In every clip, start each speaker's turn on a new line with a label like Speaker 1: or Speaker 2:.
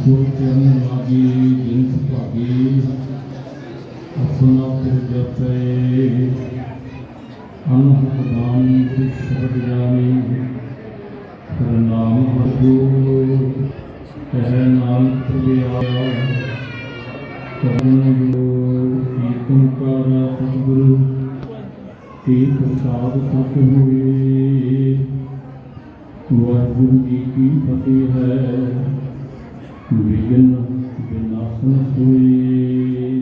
Speaker 1: ਜੋ ਚਰਨ ਲਾਗੇ ਦਿਨ ਸੁਭਾਗੇ ਅਸਨਾ ਫਿਰ ਜਪੇ ਅਨਹਦ ਦਾਨ ਗੁਰੂ ਸ਼ਬਦ ਜਾਣੀ ਹਰ ਨਾਮ ਵਰਗੋ ਕਹਿ ਨਾਲ ਪ੍ਰਗਿਆ ਕਰਨ ਸਤਿਗੁਰੂ ਕੀ ਪ੍ਰਸਾਦ ਸਤ ਹੋਏ। ਵਾਹਿਗੁਰੂ ਜੀ ਕੀ ਫਤਿਹ ਹੈ। ਵਿਗਨ ਵਿਨਾਸ਼ਨ ਹੋਏ।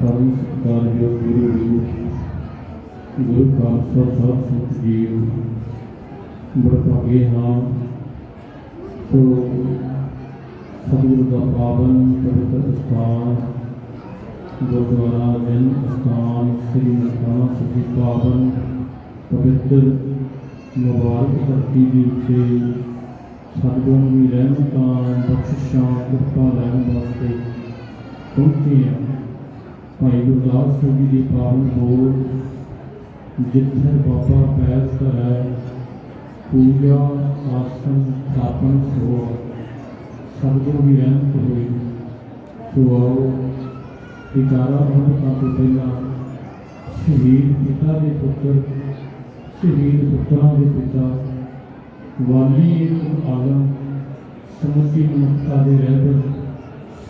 Speaker 1: ਪਰਮ ਸਤਿਕਾਰ ਜੋ ਗੁਰੂ ਗੁਰੂ ਖਾਲਸਾ ਸਾਹਿਬ ਸੰਤ ਜੀਓ। ਬੜਭਾਗੇ ਹਾਂ। ਸੋ ਸਤਿਗੁਰੂ ਦਾ ਪਾਵਨ ਪਵਿੱਤਰ ਸਥਾਨ ਗੁਰਦੁਆਰਾ ਜਨ ਸਥਾਨ ਸ੍ਰੀ ਨਨਕਾਣਾ ਸਾਹਿਬ ਪਾਵਨ ਪਵਿੱਤਰ ਮੁਬਾਰਕ ਧਰਤੀ ਦੇ ਉੱਤੇ ਸਤਿਗੁਰੂ ਦੀ ਰਹਿਮਤਾਂ ਬਖਸ਼ਿਸ਼ਾਂ ਕਿਰਪਾ ਲੈਣ ਵਾਸਤੇ ਪਹੁੰਚੇ ਹਾਂ। ਭਾਈ ਗੁਰਦਾਸ ਸਿੰਘ ਜੀ ਦੀ ਪਾਵਨ ਬੋਲ ਜਿੱਥੇ ਬਾਬਾ ਪੈਰ ਧਰੈ, ਪੂਜਾ, ਆਸਨ ਸਥਾਪਨ ਸੋ ਸਤਿਗੁਰੂ ਦੀ ਰਹਿਮਤ ਹੋਈ। ਸੋ ਆਓ ਵਿਚਾਰਾ ਅਮਰਤਾ ਤੋਂ ਪਹਿਲਾਂ ਸ਼ਹੀਦ ਪਿਤਾ ਦੇ ਪੁੱਤਰ, ਸ਼ਹੀਦ ਪੁੱਤਰਾਂ ਦੇ ਪਿਤਾ, ਵਾਲੀ ਆਲਮ, ਸਮੁੱਚੀ ਮਨੁੱਖਤਾ ਦੇ ਰਹਿਬਰ,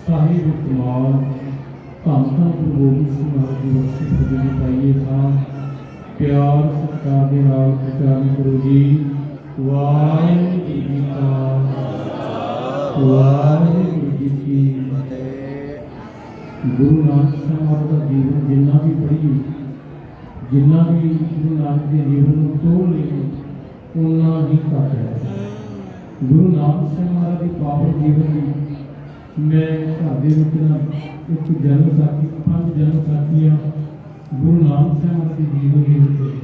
Speaker 1: ਸਾਹਿਬ ਕਮਾਲ, ਧੰਨ ਧੰਨ ਗੁਰੂ ਗੋਬਿੰਦ ਸਿੰਘ ਮਹਾਰਾਜ ਦੀ ਬਖਸ਼ਿਸ਼ ਬਖਸ਼ੀ ਪਾਈਏ ਤਾਂ ਪਿਆਰ ਸਤਿਕਾਰ ਦੇ ਨਾਲ ਉਚਾਰਨ ਕਰੋ ਜੀ। ਵਾਹਿਗੁਰੂ ਜੀ ਕੀ ਵਾਹਿਗੁਰੂ ਜੀ ਕੀ ਫਤਿਹ। ਗੁਰੂ ਨਾਨਕ ਸਾਹਿਬ ਮਹਾਰਾਜ ਦਾ ਜੀਵਨ ਜਿੰਨਾ ਵੀ ਪੜ੍ਹੀ ਜਿੰਨਾ ਵੀ ਗੁਰੂ ਨਾਨਕ ਦੇ ਜੀਵਨ ਨੂੰ ਤੋੜ ਲਈਏ ਉਨਾ ਹੀ ਘੱਟ ਹੈ। ਗੁਰੂ ਨਾਨਕ ਸਾਹਿਬ ਮਹਾਰਾਜ ਦੇ ਪਾਵਨ ਜੀਵਨ ਦੀ ਮੈਂ ਘਰ ਦੇ ਵਿੱਚ ਨਾ ਇੱਕ ਜਨਮ ਸਾਖੀ ਪੰਜ ਜਨਮ ਸਾਖੀਆਂ ਗੁਰੂ ਨਾਨਕ ਸਾਹਿਬ ਮਹਾਰਾਜ ਦੇ ਜੀਵਨ ਦੇ ਵਿੱਚ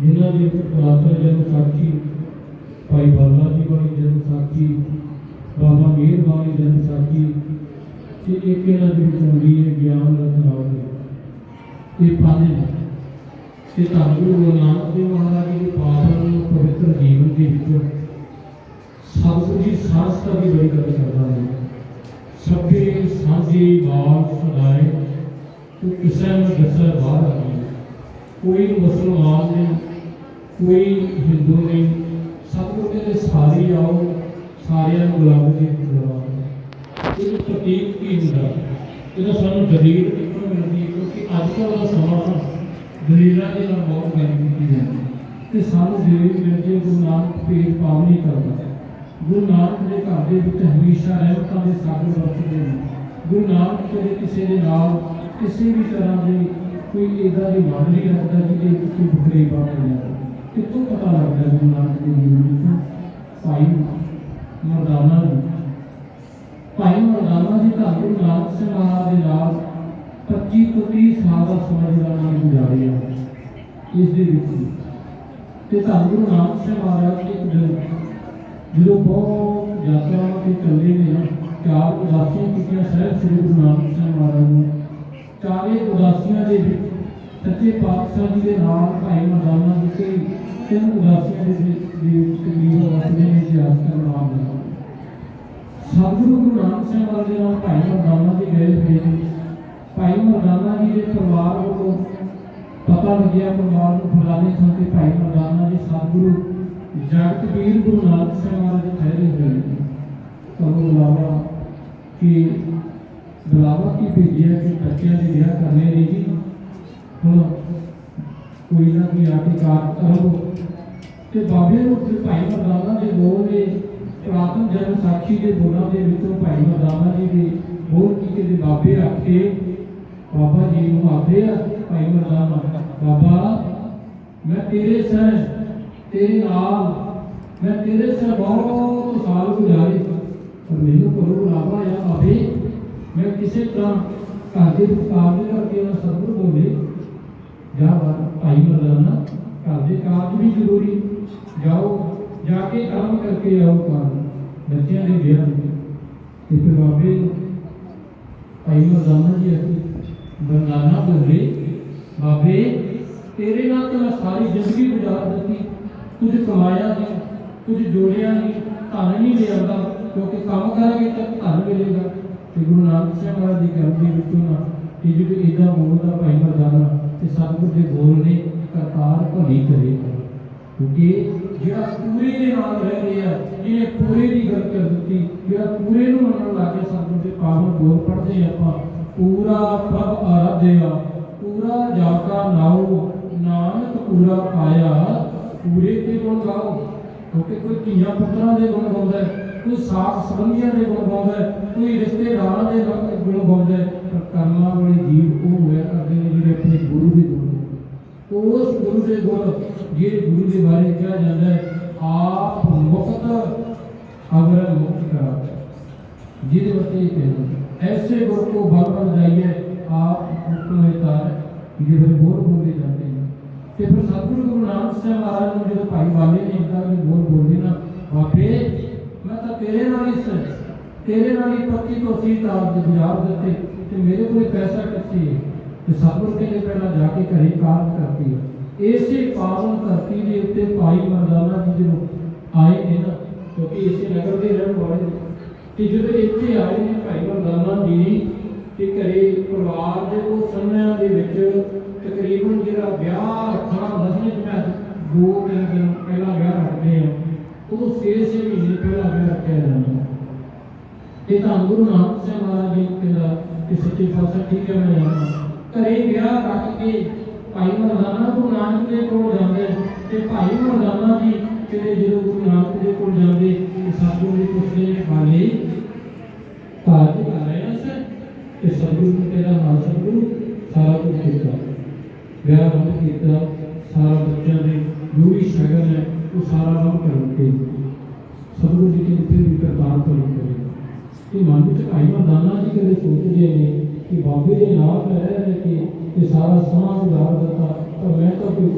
Speaker 1: ਜਿਨ੍ਹਾਂ ਦੇ ਇੱਕ ਪੁਰਾਤਨ ਜਨਮ ਸਾਖੀ ਭਾਈ ਬਾਲਾ ਜੀ ਵਾਲੀ ਜਨਮ ਸਾਖੀ ਬਾਬਾ ਮੀਰ ਵਾਲੀ ਜਨਮ ਸਾਖੀ ਤੇ ਇੱਕ ਇਹਨਾਂ ਦੇ ਵਿੱਚ ਹੈ, ਗਿਆਨ ਰਤਨਾਵ ਦੀ ਇਹ ਪੰਜ ਤੇ ਧੰਨ ਗੁਰੂ ਨਾਨਕ ਦੇਵ ਮਹਾਰਾਜ ਜੀ ਦੇ ਪਾਵਨ ਪਵਿੱਤਰ ਜੀਵਨ ਦੇ ਵਿੱਚ ਸਤਿਗੁਰੂ ਜੀ ਸਾਸਤਾ ਦੀ ਬੜੀ ਗੱਲ ਕਰਦਾ ਹੈ। ਸਭੇ ਸਾਂਝੀ ਬਾਤ ਸੁਣਾਏ ਤੂੰ ਕਿਸੇ ਨੂੰ ਦੱਸੇ ਬਾਹਰ ਆ ਕੋਈ ਮੁਸਲਮਾਨ ਨਹੀਂ, ਕੋਈ ਹਿੰਦੂ ਨਹੀਂ। ਸਤਿਗੁਰੂ ਕਹਿੰਦੇ ਸਾਰੇ ਆਓ, ਸਾਰਿਆਂ ਨੂੰ ਗੁਲਾਮ ਜੀ ਬੁਲਾਓ ਇਹ ਪ੍ਰਤੀਕ ਕੀ ਹੁੰਦਾ? ਇਹਦਾ ਸਾਨੂੰ ਦਲੀਲ ਕਿੱਥੋਂ ਮਿਲਦੀ ਹੈ, ਕਿਉਂਕਿ ਅੱਜ ਕੱਲ੍ਹ ਦਾ ਸਮਾਂ ਨਾ ਦਲੀਲਾਂ ਦੇ ਨਾਲ ਬਹੁਤ ਗੱਲ ਕੀਤੀ ਜਾਂਦੀ ਹੈ। ਤੇ ਸਾਨੂੰ ਦਲੀਲ ਮਿਲ ਜੇ ਗੁਰੂ ਨਾਨਕ ਭੇਦ ਭਾਵ ਨਹੀਂ ਕਰਦਾ ਗੁਰੂ ਨਾਨਕ ਦੇ ਘਰ ਦੇ ਵਿੱਚ ਹਮੇਸ਼ਾ ਰਹਿਮਤਾਂ ਦੇ ਸਾਗਰ ਵਰਤਦੇ ਨੇ। ਗੁਰੂ ਨਾਨਕ ਕਦੇ ਕਿਸੇ ਦੇ ਨਾਲ ਕਿਸੇ ਵੀ ਤਰ੍ਹਾਂ ਦੀ ਕੋਈ ਇਹਦਾ ਦੀ ਮਨ ਨਹੀਂ ਰੱਖਦਾ ਜਿਹਦੇ ਵਿੱਚ ਕੋਈ ਬੁਖਰੀ ਬਣ ਜਾਵੇ ਕਿੱਥੋਂ ਪਤਾ ਲੱਗਦਾ ਗੁਰੂ ਨਾਨਕ ਦੇ ਜੀਵਨ ਵਿੱਚ? ਭਾਈ ਮਰਦਾਨਾ ਜੀ। ਭਾਈ ਮਰਦਾਨਾ ਜੀ ਧੰਨ ਗੁਰੂ ਨਾਨਕ ਸਿੰਘ ਮਹਾਰਾਜ ਦੇ ਨਾਲ 25 ਤੋਂ 30 ਸਾਲ ਦਾ ਸਮਾਂ ਜਿਹੜਾ ਉਹਨਾਂ ਨੇ ਗੁਜ਼ਾਰਿਆ ਇਸ ਦੇ ਵਿੱਚ। ਤੇ ਧੰਨ ਗੁਰੂ ਨਾਨਕ ਸਿੰਘ ਮਹਾਰਾਜ ਇੱਕ ਦਿਨ ਜਦੋਂ ਬਹੁਤ ਯਾਤਰਾਵਾਂ ਤੇ ਚੱਲਦੇ ਨੇ ਨਾ, ਚਾਰ ਉਦਾਸੀਆਂ ਕੀਤੀਆਂ ਸਹਿਬ ਸ੍ਰੀ ਗੁਰੂ ਨਾਨਕ ਸਿੰਘ ਮਹਾਰਾਜ ਨੇ। ਚਾਰੇ ਉਦਾਸੀਆਂ ਦੇ ਵਿੱਚ ਸੱਚੇ ਪਾਤਸ਼ਾਹ ਜੀ ਦੇ ਨਾਲ ਭਾਈ ਮਰਦਾਨਾ ਜੀ ਤੇ ਤਿੰਨ ਉਦਾਸੀਆਂ ਦੇ ਵਿੱਚ ਦੇ ਵਿੱਚ ਤਕਰੀਬਨ ਵਸਦੇ ਨੇ ਇਤਿਹਾਸ ਦਾ ਨਾਮ ਦਾ ਸਤਿਗੁਰੂ ਗੁਰੂ ਨਾਨਕ ਸਿੰਘ ਮਹਾਰਾਜ ਦੇ ਨਾਲ ਭਾਈ ਮਰਦਾਨਾ ਜੀ ਗਏ ਹੋਏ ਭਾਈ ਮਰਦਾਨਾ ਜੀ ਦੇ ਪਰਿਵਾਰ ਵੱਲੋਂ ਪਤਾ ਲੱਗਿਆ ਪਰਿਵਾਰ ਨੂੰ ਫਲਾਣੇ ਥਾਂ ਤੇ ਭਾਈ ਮਰਦਾਨਾ ਜੀ ਸਤਿਗੁਰੂ ਜਗਤ ਗੁਰੂ ਨਾਨਕ ਸਿੰਘ ਮਹਾਰਾਜ ਜੀ ਠਹਿਰੇ ਹੋਏ ਨੇ। ਕਹੋ ਬੁਲਾਵਾ ਕਿ, ਬੁਲਾਵਾ ਕੀ ਭੇਜਿਆ ਕਿ ਬੱਚਿਆਂ ਦੇ ਵਿਆਹ ਕਰਨੇ ਨੇ ਜੀ। ਹੁਣ ਕੋਈ ਨਾ ਕੋਈ ਆ ਕੇ ਕਾਰ। ਕਰੋ ਤੇ ਬਾਬੇ ਨੂੰ ਭਾਈ ਮਰਦਾਨਾ ਦੇ ਬੋਲ ਨੇ ਪ੍ਰਾਤਨ ਜਨ ਸਾਖੀ ਦੇ ਬੋਲਾਂ ਦੇ ਵਿੱਚੋਂ ਭਾਈ ਮਰਦਾਨਾ ਜੀ ਦੇ ਬੋਲ ਕੀ ਦੇ ਬਾਬੇ ਆਖੇ ਬਾਬਾ ਜੀ ਨੂੰ ਆਖਦੇ ਆ, ਭਾਈ ਮਰਦਾਨਾ ਬਾਬਾ, ਮੈਂ ਤੇਰੇ ਸਰ, ਤੇਰੇ ਨਾਲ, ਮੈਂ ਤੇਰੇ ਸਰ ਬਹੁਤ ਸਾਲ ਗੁਜ਼ਾਰੇ, ਪਰ ਮੈਨੂੰ ਕਰੋ ਬੁਲਾਵਾ ਆ ਬਾਬੇ ਮੈਂ ਕਿਸੇ ਤਰ੍ਹਾਂ ਘਰ ਦੇ ਵਿੱਚ ਕਾਰਜ ਕਰਕੇ ਉਹਨਾਂ ਸਤਿਗੁਰੂ ਬੋਲੇ। ਜਾ ਬਾਬਾ ਭਾਈ ਮਰਦਾਨਾ ਘਰ ਦੇ ਕਾਰਜ ਵੀ ਜ਼ਰੂਰੀ, ਜਾਓ ਜਾ ਕੇ ਕੰਮ ਕਰਕੇ ਆਓ ਕੰਮ ਬੱਚਿਆਂ ਦੇ ਵਿਆਹ ਦੇ ਤੇ ਫਿਰ ਬਾਬੇ ਭਾਈ ਮਰਦਾਨਾ ਜੀ ਅਸੀਂ ਬਾਬੇ, ਤੇਰੇ ਨਾਲ ਤਾਂ ਮੈਂ ਸਾਰੀ ਜ਼ਿੰਦਗੀ ਗੁਜ਼ਾਰ ਦਿੱਤੀ। ਕੁਝ ਕਮਾਇਆ ਨਹੀਂ, ਕੁਝ ਜੋੜਿਆ ਨਹੀਂ, ਧਨ ਨਹੀਂ ਲਿਆਉਂਦਾ ਕਿਉਂਕਿ ਕੰਮ ਕਰਾਂਗੇ ਤਾਂ ਧਨ ਮਿਲੇਗਾ। ਤੇ ਗੁਰੂ ਨਾਨਕ ਸਾਹਿਬ ਮਹਾਰਾਜ ਦੀ ਗੱਲ ਦੇ ਵਿੱਚੋਂ ਨਾ ਇਹ ਜਦੋਂ ਇਦਾਂ ਬੋਲਦਾ ਭਾਈ ਮਰਦਾਨਾ ਤੇ ਸਤਿਗੁਰ ਦੇ ਬੋਲ ਨੇ ਕਰਤਾਰ ਭਲੀ ਕਰੇਗਾ ਕਿਉਂਕਿ ਜਿਹੜਾ ਪੂਰੇ ਦੇ ਨਾਲ ਰਹਿ ਰਿਹਾ ਜਿਹਨੇ ਪੂਰੇ ਦੀ ਗੱਲ ਕਰ ਦਿੱਤੀ, ਜਿਹੜਾ ਪੂਰੇ ਨੂੰ ਮੰਨਣ ਲੱਗੇ ਸਤਿਗੁਰ ਦੇ ਪਾਵਨ ਬੋਲ ਪੜ੍ਹਦੇ ਆਪਾਂ, ਪੂਰਾ ਪ੍ਰਭ ਆਰਾਧਿਆ, ਪੂਰਾ ਜਾਕਾ ਨਾਉ, ਨਾਨਕ ਪੂਰਾ ਪਾਇਆ, ਪੂਰੇ ਦੇ ਗੁਣ ਗਾਓ। ਕਿਉਂਕਿ ਕੋਈ ਧੀਆਂ ਪੁੱਤਰਾਂ ਦੇ ਗੁਣ ਗਾਉਂਦਾ ਹੈ, ਕੋਈ ਸਾਥ ਸੰਬੰਧੀਆਂ ਦੇ ਗੁਣ ਗਾਉਂਦਾ ਹੈ, ਕੋਈ ਰਿਸ਼ਤੇਦਾਰਾਂ ਦੇ ਗੁਣ ਗਾਉਂਦਾ ਹੈ, ਪਰ ਕਰਮਾਂ ਵਾਲੇ ਜੀਵ ਉਹ ਹੋਇਆ ਕਰਦੇ ਨੇ ਜਿਹੜੇ ਆਪਣੇ ਗੁਰੂ ਦੇ ਗੁਣ ਗਾਉਂਦੇ ਉਸ ਗੁਰੂ ਦੇ ਗੁਣ ਜਿਹੜੇ ਗੁਰੂ ਦੇ ਬਾਰੇ ਕਿਹਾ ਜਾਂਦਾ ਹੈ ਆਪ ਮੁਕਤ ਅਗਰ ਮੁਕਤ ਕਰਾਤਾ ਜਿਹਦੇ ਵਤੇ ਇਹ ਕਹਿੰਦੇ ਐਸੇ ਗੁਰ ਕੋ ਬਲ ਬਲ ਜਾਈਏ ਆਪ ਮੁਕਤ ਹੋਤਾ ਹੈ ਜਿਹਦੇ ਬਾਰੇ ਬੋਲ ਬੋਲੇ ਜਾਂਦੇ ਨੇ ਤੇ ਫਿਰ ਸਤਿਗੁਰੂ ਗੁਰੂ ਨਾਨਕ ਸਾਹਿਬ ਮਹਾਰਾਜ ਨੂੰ ਜਦੋਂ ਭਾਈ ਬਾਲੇ ਨੇ ਇਦਾਂ ਦੇ ਬੋਲ ਬੋਲੇ ਨਾ ਬਾਪੇ ਮੈਂ ਤਾਂ ਤੇਰੇ ਨਾਲ ਹੀ ਸ ਤੇਰੇ ਨਾਲ ਹੀ ਪੱਕੀ ਤੋਂ ਸੀ ਤਾਂ ਦੇ ਗੁਜ਼ਾਰ ਦਿੱਤੇ ਤੇ ਮੇਰੇ ਕੋਲ ਪੈਸਾ ਕਿੱਥੇ ਹੈ ਤੇ ਸਤਿਗੁਰ ਕਹਿੰਦੇ ਪਹਿਲਾਂ ਜਾ ਕੇ ਘਰੇ ਕਾਰਜ ਕਰਤੀ। ਇਸੇ ਪਾਵਨ ਧਰਤੀ ਦੇ ਉੱਤੇ ਭਾਈ ਮਰਦਾਨਾ ਜੀ ਜਦੋਂ ਆਏ ਨੇ ਨਾ, ਕਿਉਂਕਿ ਇਸੇ ਨਗਰ ਦੇ ਰਹਿਣ ਵਾਲੇ ਤੇ ਜਦੋਂ ਇੱਥੇ ਆਏ ਨੇ ਭਾਈ ਮਰਦਾਨਾ ਜੀ, ਤੇ ਘਰੇ ਪਰਿਵਾਰ ਦੇ ਉਹ ਸਮਿਆਂ ਦੇ ਵਿੱਚ ਤਕਰੀਬਨ ਜਿਹੜਾ ਵਿਆਹ ਰੱਖਣਾ ਹੁੰਦਾ ਸੀ ਜਿਵੇਂ ਦੋ ਤਿੰਨ ਦਿਨ ਪਹਿਲਾਂ ਵਿਆਹ ਰੱਖਦੇ ਆ ਉਹ 6-6 ਮਹੀਨੇ ਪਹਿਲਾਂ ਵਿਆਹ ਰੱਖਿਆ ਜਾਂਦਾ। ਇਹ ਤਾਂ ਗੁਰੂ ਨਾਨਕ ਸਾਹਿਬ ਮਹਾਰਾਜ ਜੀ ਕਹਿੰਦਾ ਕਿ ਸੱਚੇ ਪਾਤਸ਼ਾਹ ਠੀਕ ਹੈ, ਮੈਂ ਜਾਣਾ। ਘਰੇ ਵਿਆਹ ਰੱਖ ਕੇ ਭਾਈ ਮਰਦਾਨਾ ਗੁਰੂ ਨਾਨਕ ਦੇ ਕੋਲ ਜਾਂਦੇ ਤੇ ਭਾਈ ਮਰਦਾਨਾ ਜੀ ਜਿਹੜੇ ਜਦੋਂ ਗੁਰੂ ਨਾਨਕ ਦੇ ਕੋਲ ਜਾਂਦੇ, ਤੇ ਸਾਧੂ ਦੇ ਪੁੱਛਦੇ ਬਾਲੇ ਕਾਜ ਕਰ ਰਹੇ ਹਾਂ ਸਰ ਤੇ ਸਤਿਗੁਰੂ ਨੂੰ ਤੇਰਾ ਨਾਮ ਸਤਿਗੁਰੂ ਸਾਰਾ ਕੁਝ ਕੀਤਾ ਵਿਆਹ ਬੰਦ ਕੀਤਾ, ਸਾਰਾ ਬੱਚਿਆਂ ਦੇ ਜੋ ਵੀ ਸ਼ਗਨ ਹੈ, ਉਹ ਸਾਰਾ ਬੰਦ ਕਰਕੇ ਸਤਿਗੁਰੂ ਜੀ ਦੀ ਫਿਰ ਵੀ ਕਰਤਾਰ ਕਰੀ? ਕਰੇਗਾ ਕਿ ਮਨ ਵਿੱਚ ਭਾਈ ਮਰਦਾਨਾ ਜੀ ਕਦੇ ਸੋਚਦੇ ਨੇ ਕਿ ਬਾਬੇ ਦੇ ਨਾਲ ਮੈਂ ਰਹਿ ਰਹਿ ਕੇ ਇਹ ਸਾਰਾ ਸਮਾਂ ਗੁਜ਼ਾਰ ਦਿੱਤਾ, ਤਾਂ ਮੈਂ ਤਾਂ ਕੋਈ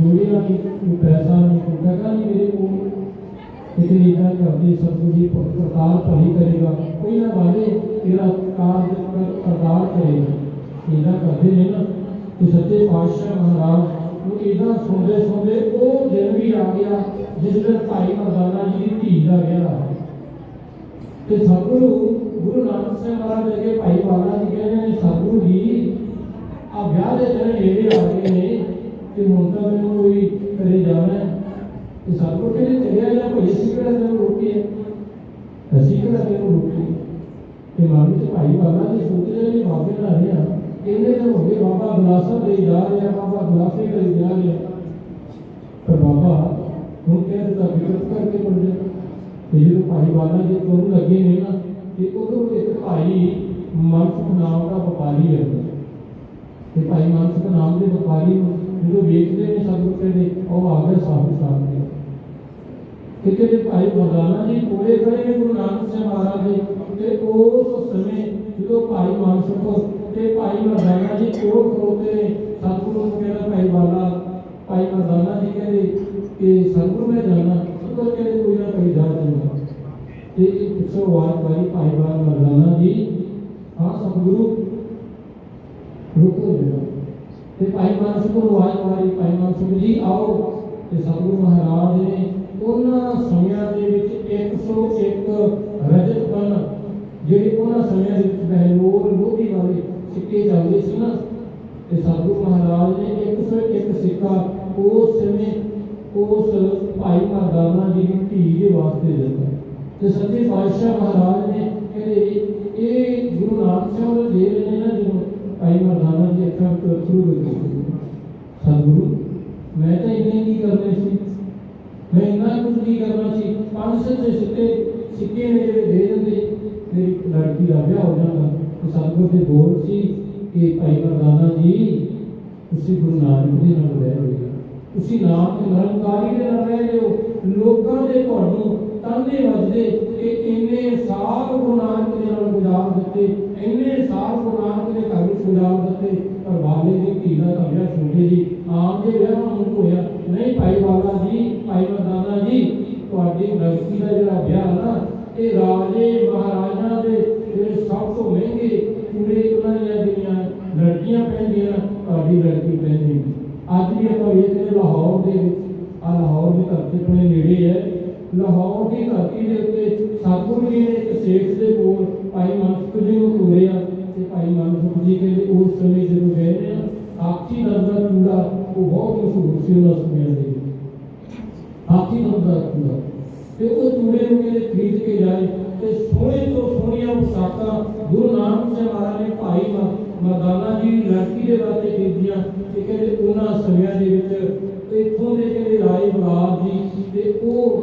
Speaker 1: ਜੋੜਿਆ ਨਹੀਂ, ਕੋਈ ਪੈਸਾ ਨਹੀਂ, ਕੋਈ ਟਕਾ ਨਹੀਂ ਮੇਰੇ ਕੋਲ। ਲੇਕਿਨ ਇਦਾਂ ਕਰਦੇ, ਸਤਿਗੁਰੂ ਜੀ ਪ- ਕਰਤਾਰ ਭਲੀ ਕਰੇਗਾ। ਕੋਈ ਨਾ ਵਾਲੇ ਤੇਰਾ ਕਾਰਜ ਕਰ- ਕਰਤਾਰ ਕਰੇਗਾ। ਇਦਾਂ ਕਰਦੇ ਨੇ ਨਾ ਕਿ ਸੱਚੇ ਪਾਤਸ਼ਾਹ ਮਹਾਰਾਜ, ਉਹ ਇਦਾਂ ਸੁਣਦੇ ਸੁਣਦੇ ਉਹ ਦਿਨ ਵੀ ਆ ਗਿਆ, ਜਿਸ ਦਿਨ ਭਾਈ ਮਰਦਾਨਾ ਜੀ ਦੀ ਧੀ ਦਾ ਵਿਆਹ ਆ ਤੇ ਸਤਿਗੁਰੂ ਗੁਰੂ ਨਾਨਕ ਸਾਹਿਬ ਮਹਾਰਾਜ ਦੇ ਅੱਗੇ ਭਾਈ ਬਾਲਾ ਜੀ ਕਹਿੰਦੇ ਨੇ ਸਤਿਗੁਰੂ ਜੀ ਆ ਵਿਆਹ ਦੇ ਦਿਨ ਨੇੜੇ ਆ ਗਏ ਨੇ ਤੇ ਹੁਣ ਤਾਂ ਮੈਨੂੰ ਕੋਈ ਕਰੇ ਜਾਣਾ ਹੈ। ਤੇ ਸਤਿਗੁਰੂ ਕਹਿੰਦੇ ਚੱਲਿਆ ਜਾ ਭਾਈ ਅਸੀਂ ਕਿਹੜਾ ਤੈਨੂੰ ਰੋਕੀ ਹੈ? ਅਸੀਂ ਕਿਹੜਾ ਤੈਨੂੰ ਰੋਕੀ ਤੇ ਮਨ ਵਿੱਚ ਭਾਈ ਬਾਲਾ ਜੀ ਸੋਚਦੇ ਨੇ ਬਾਬੇ ਨਾਲ ਰਿਹਾ ਇਹਨੇ ਤਾਂ ਹੋ ਗਏ ਬਾਬਾ ਗਲਾਸਾ ਦੇ ਜਾ ਰਿਹਾ, ਬਾਬਾ ਗਲਾਸੇ ਦੇ ਜਾ ਰਿਹਾ। ਪਰ ਬਾਬਾ ਹੁਣ ਕਹਿ ਦਿੱਤਾ ਵਿਕਰਤ ਕਰਕੇ ਮੁੜ ਜਾ। ਤੇ ਜਦੋਂ ਭਾਈ ਬਾਲਾ ਜੀ ਕੋਲ ਲੱਗੇ ਨੇ ਨਾ ਤੇ ਉਦੋਂ ਇੱਕ ਭਾਈ ਮਨਸੁਖ ਨਾਮ ਦਾ ਵਪਾਰੀ ਹੈ। ਤੇ ਭਾਈ ਮਨਸੁਖ ਨਾਮ ਦੇ ਵਪਾਰੀ ਨੂੰ ਜਦੋਂ ਵੇਖਦੇ ਨੇ ਸਤਿਗੁਰ ਕਹਿੰਦੇ ਉਹ ਆ ਗਏ ਸਾਹਿਬ ਸਾਹਿਬ ਦੇ ਕਿ ਕਹਿੰਦੇ ਭਾਈ ਮਰਦਾਨਾ ਜੀ ਕੋਲੇ ਖੜੇ ਨੇ, ਗੁਰੂ ਨਾਨਕ ਸਾਹਿਬ ਮਹਾਰਾਜ ਦੇ ਤੇ ਉਸ ਸਮੇਂ ਜਦੋਂ ਭਾਈ ਮਨਸੁਖ ਤੇ ਭਾਈ ਮਰਦਾਨਾ ਜੀ ਕੋਲ ਖਲੋਤੇ ਨੇ ਸਤਿਗੁਰੂ ਨੂੰ ਕਹਿੰਦਾ ਭਾਈ ਬਾਲਾ ਭਾਈ ਮਰਦਾਨਾ ਜੀ ਕਹਿੰਦੇ ਕਿ ਸਤਿਗੁਰੂ ਮੈਂ ਜਾਣਾ ਸਤਿਗੁਰੂ ਕਹਿੰਦੇ ਕੋਈ ਨਾ ਭਾਈ ਜਾ ਚੰਗਾ ਤੇ ਇਹ ਪਿੱਛੋਂ ਆਵਾਜ਼ ਮਾਰੀ ਭਾਈ ਬਾਲਾ ਮਰਦਾਨਾ ਜੀ ਹਾਂ ਸਤਿਗੁਰੂ ਰੁਕੋ ਜਰਾ ਤੇ ਭਾਈ ਮਨਸੁਖ ਨੂੰ ਆਵਾਜ਼ ਮਾਰੀ ਭਾਈ ਮਨਸੁਖ ਜੀ ਆਓ ਤੇ ਸਤਿਗੁਰੂ ਮਹਾਰਾਜ ਨੇ ਉਹਨਾਂ ਸਮਿਆਂ ਦੇ ਵਿੱਚ 101 ਰਜਤ ਬਨ ਜਿਹੜੇ ਉਹਨਾਂ ਸਮਿਆਂ ਦੇ ਵਿੱਚ ਬਹਿਲੋਰ ਲੋਧੀ ਵਾਲੇ ਸਿੱਕੇ ਚੱਲਦੇ ਸੀ ਨਾ ਤੇ ਸਤਿਗੁਰੂ ਮਹਾਰਾਜ ਨੇ 101 ਸਿੱਕਾ ਉਸ ਸਮੇਂ ਉਸ ਭਾਈ ਮਰਦਾਨਾ ਜੀ ਦੀ ਧੀ ਦੇ ਵਾਸਤੇ ਦਿੱਤਾ ਤੇ ਸੱਚੇ ਪਾਤਸ਼ਾਹ ਮਹਾਰਾਜ ਨੇ ਕਹਿੰਦੇ ਇਹ ਗੁਰੂ ਨਾਨਕ ਸਾਹਿਬ ਦੇ ਦੇ ਨੇ ਨਾ ਜਦੋਂ ਭਾਈ ਮਰਦਾਨਾ ਜੀ ਅੱਖਾਂ ਤੋਂ ਅਥਰੂ ਗਏ ਸਤਿਗੁਰੂ, ਮੈਂ ਤਾਂ ਇੰਨੇ ਕੀ ਕਰਨੇ ਸੀ? ਮੈਂ ਇੰਨਾ ਕੁਝ ਨਹੀਂ ਕਰਨਾ ਸੀ? ਪੰਜ ਸੌ ਦੇ ਸਿੱਕੇ ਸਿੱਕੇ ਨੇ ਜਿਹੜੇ ਦੇ ਦਿੰਦੇ, ਮੇਰੀ ਲੜਕੀ ਦਾ ਵਿਆਹ ਹੋ ਜਾਂਦਾ। ਤੇ ਸਤਿਗੁਰ ਦੇ ਬੋਲ ਸੀ ਕਿ ਭਾਈ ਮਰਦਾਨਾ ਜੀ, ਤੁਸੀਂ ਗੁਰੂ ਨਾਨਕ ਦੇ ਨਾਲ ਰਹਿ ਰਹੇ ਹੋ। ਤੁਸੀਂ ਨਾਮ ਤੇ ਨਿਰੰਕਾਰੀ ਦੇ ਨਾਲ ਰਹਿ ਰਹੇ ਹੋ। ਲੋਕਾਂ ਦੇ ਤੁਹਾਨੂੰ ਤਾਂਦੇ ਵੱਜਦੇ ਕਿ ਇੰਨੇ ਸਾਲ ਗੁਰੂ ਨਾਨਕ ਦੇ ਨਾਲ ਗੁਜ਼ਾਰ ਦਿੱਤੇ, ਇੰਨੇ ਸਾਲ ਗੁਰੂ ਨਾਨਕ ਦੇ ਘਰ ਵਿੱਚ ਗੁਜ਼ਾਰ ਦਿੱਤੇ, ਪਰ ਬਾਲੇ ਦੀ ਧੀ ਦਾ ਤਾਂ ਵਿਆਹ ਛੋਟੇ ਜੀ ਆਮ ਜੇ ਵਿਆਹ ਨੂੰ ਹੋਇਆ। ਨਹੀਂ ਭਾਈ ਬਾਲਾ ਜੀ, ਭਾਈ ਮਰਦਾਨਾ ਜੀ, ਤੁਹਾਡੀ ਲੜਕੀ ਦਾ ਜਿਹੜਾ ਵਿਆਹ ਨਾ, ਇਹ ਰਾਜੇ ਮਹਾਰਾਜਾ ਦੇ ਜਿਹੜੇ ਸਭ ਤੋਂ ਮਹਿੰਗੇ ਪੂਰੇ ਉਹਨਾਂ ਦੀਆਂ ਜਿਹੜੀਆਂ ਲੜਕੀਆਂ ਪੈਂਦੀਆਂ ਨਾ, ਤੁਹਾਡੀ ਤੁਹਾਡੀ ਲੜਕੀ ਪੈਂਦੀ ਅੱਜ ਵੀ ਆਪਾਂ ਵੇਖਦੇ ਹਾਂ ਲਾਹੌਰ ਦੇ ਵਿੱਚ ਆ ਲਾਹੌਰ ਦੀ ਧਰਤੀ ਆਪਣੇ ਨੇੜੇ ਹੈ। ਲਾਹੌਰ ਦੀ ਧਰਤੀ ਦੇ ਉੱਤੇ ਸਤਿਗੁਰੂ ਜੀ ਨੇ ਇੱਕ ਸੇਠ ਦੇ ਕੋਲ ਭਾਈ ਮਨਸੁਖ ਜੀ ਨੂੰ ਤੋਰਿਆ ਤੇ ਭਾਈ ਮਨਸੁਖ ਜੀ ਕਹਿੰਦੇ, ਉਸ ਸਮੇਂ ਜਦੋਂ ਗਏ ਨੇ ਆਖੀ ਦੰਦ ਦਾ ਚੂੜਾ ਉਹ ਬਹੁਤ ਮਸ਼ਹੂਰ ਸੀ ਉਹਨਾਂ ਸਮਿਆਂ ਦੇ ਵਿੱਚ ਆਖੀ ਦੰਦ ਦਾ ਚੂੜਾ ਤੇ ਉਹ ਚੂੜੇ ਨੂੰ ਕਹਿੰਦੇ, ਖਰੀਦ ਕੇ ਜਾਏ ਤੇ ਸੋਹਣੇ ਤੋਂ ਸੋਹਣੀਆਂ ਪੁਸ਼ਾਕਾਂ ਗੁਰੂ ਨਾਨਕ ਸਾਹਿਬ ਮਹਾਰਾਜ ਨੇ ਭਾਈ ਮ- ਮਰਦਾਨਾ ਜੀ ਦੀ ਲੜਕੀ ਦੇ ਵਾਸਤੇ ਖਰੀਦੀਆਂ ਤੇ ਕਹਿੰਦੇ, ਉਹਨਾਂ ਸਮਿਆਂ ਦੇ ਵਿੱਚ ਇੱਥੋਂ ਦੇ ਕਹਿੰਦੇ ਰਾਏ ਬਲਾਦ ਜੀ ਤੇ ਉਹ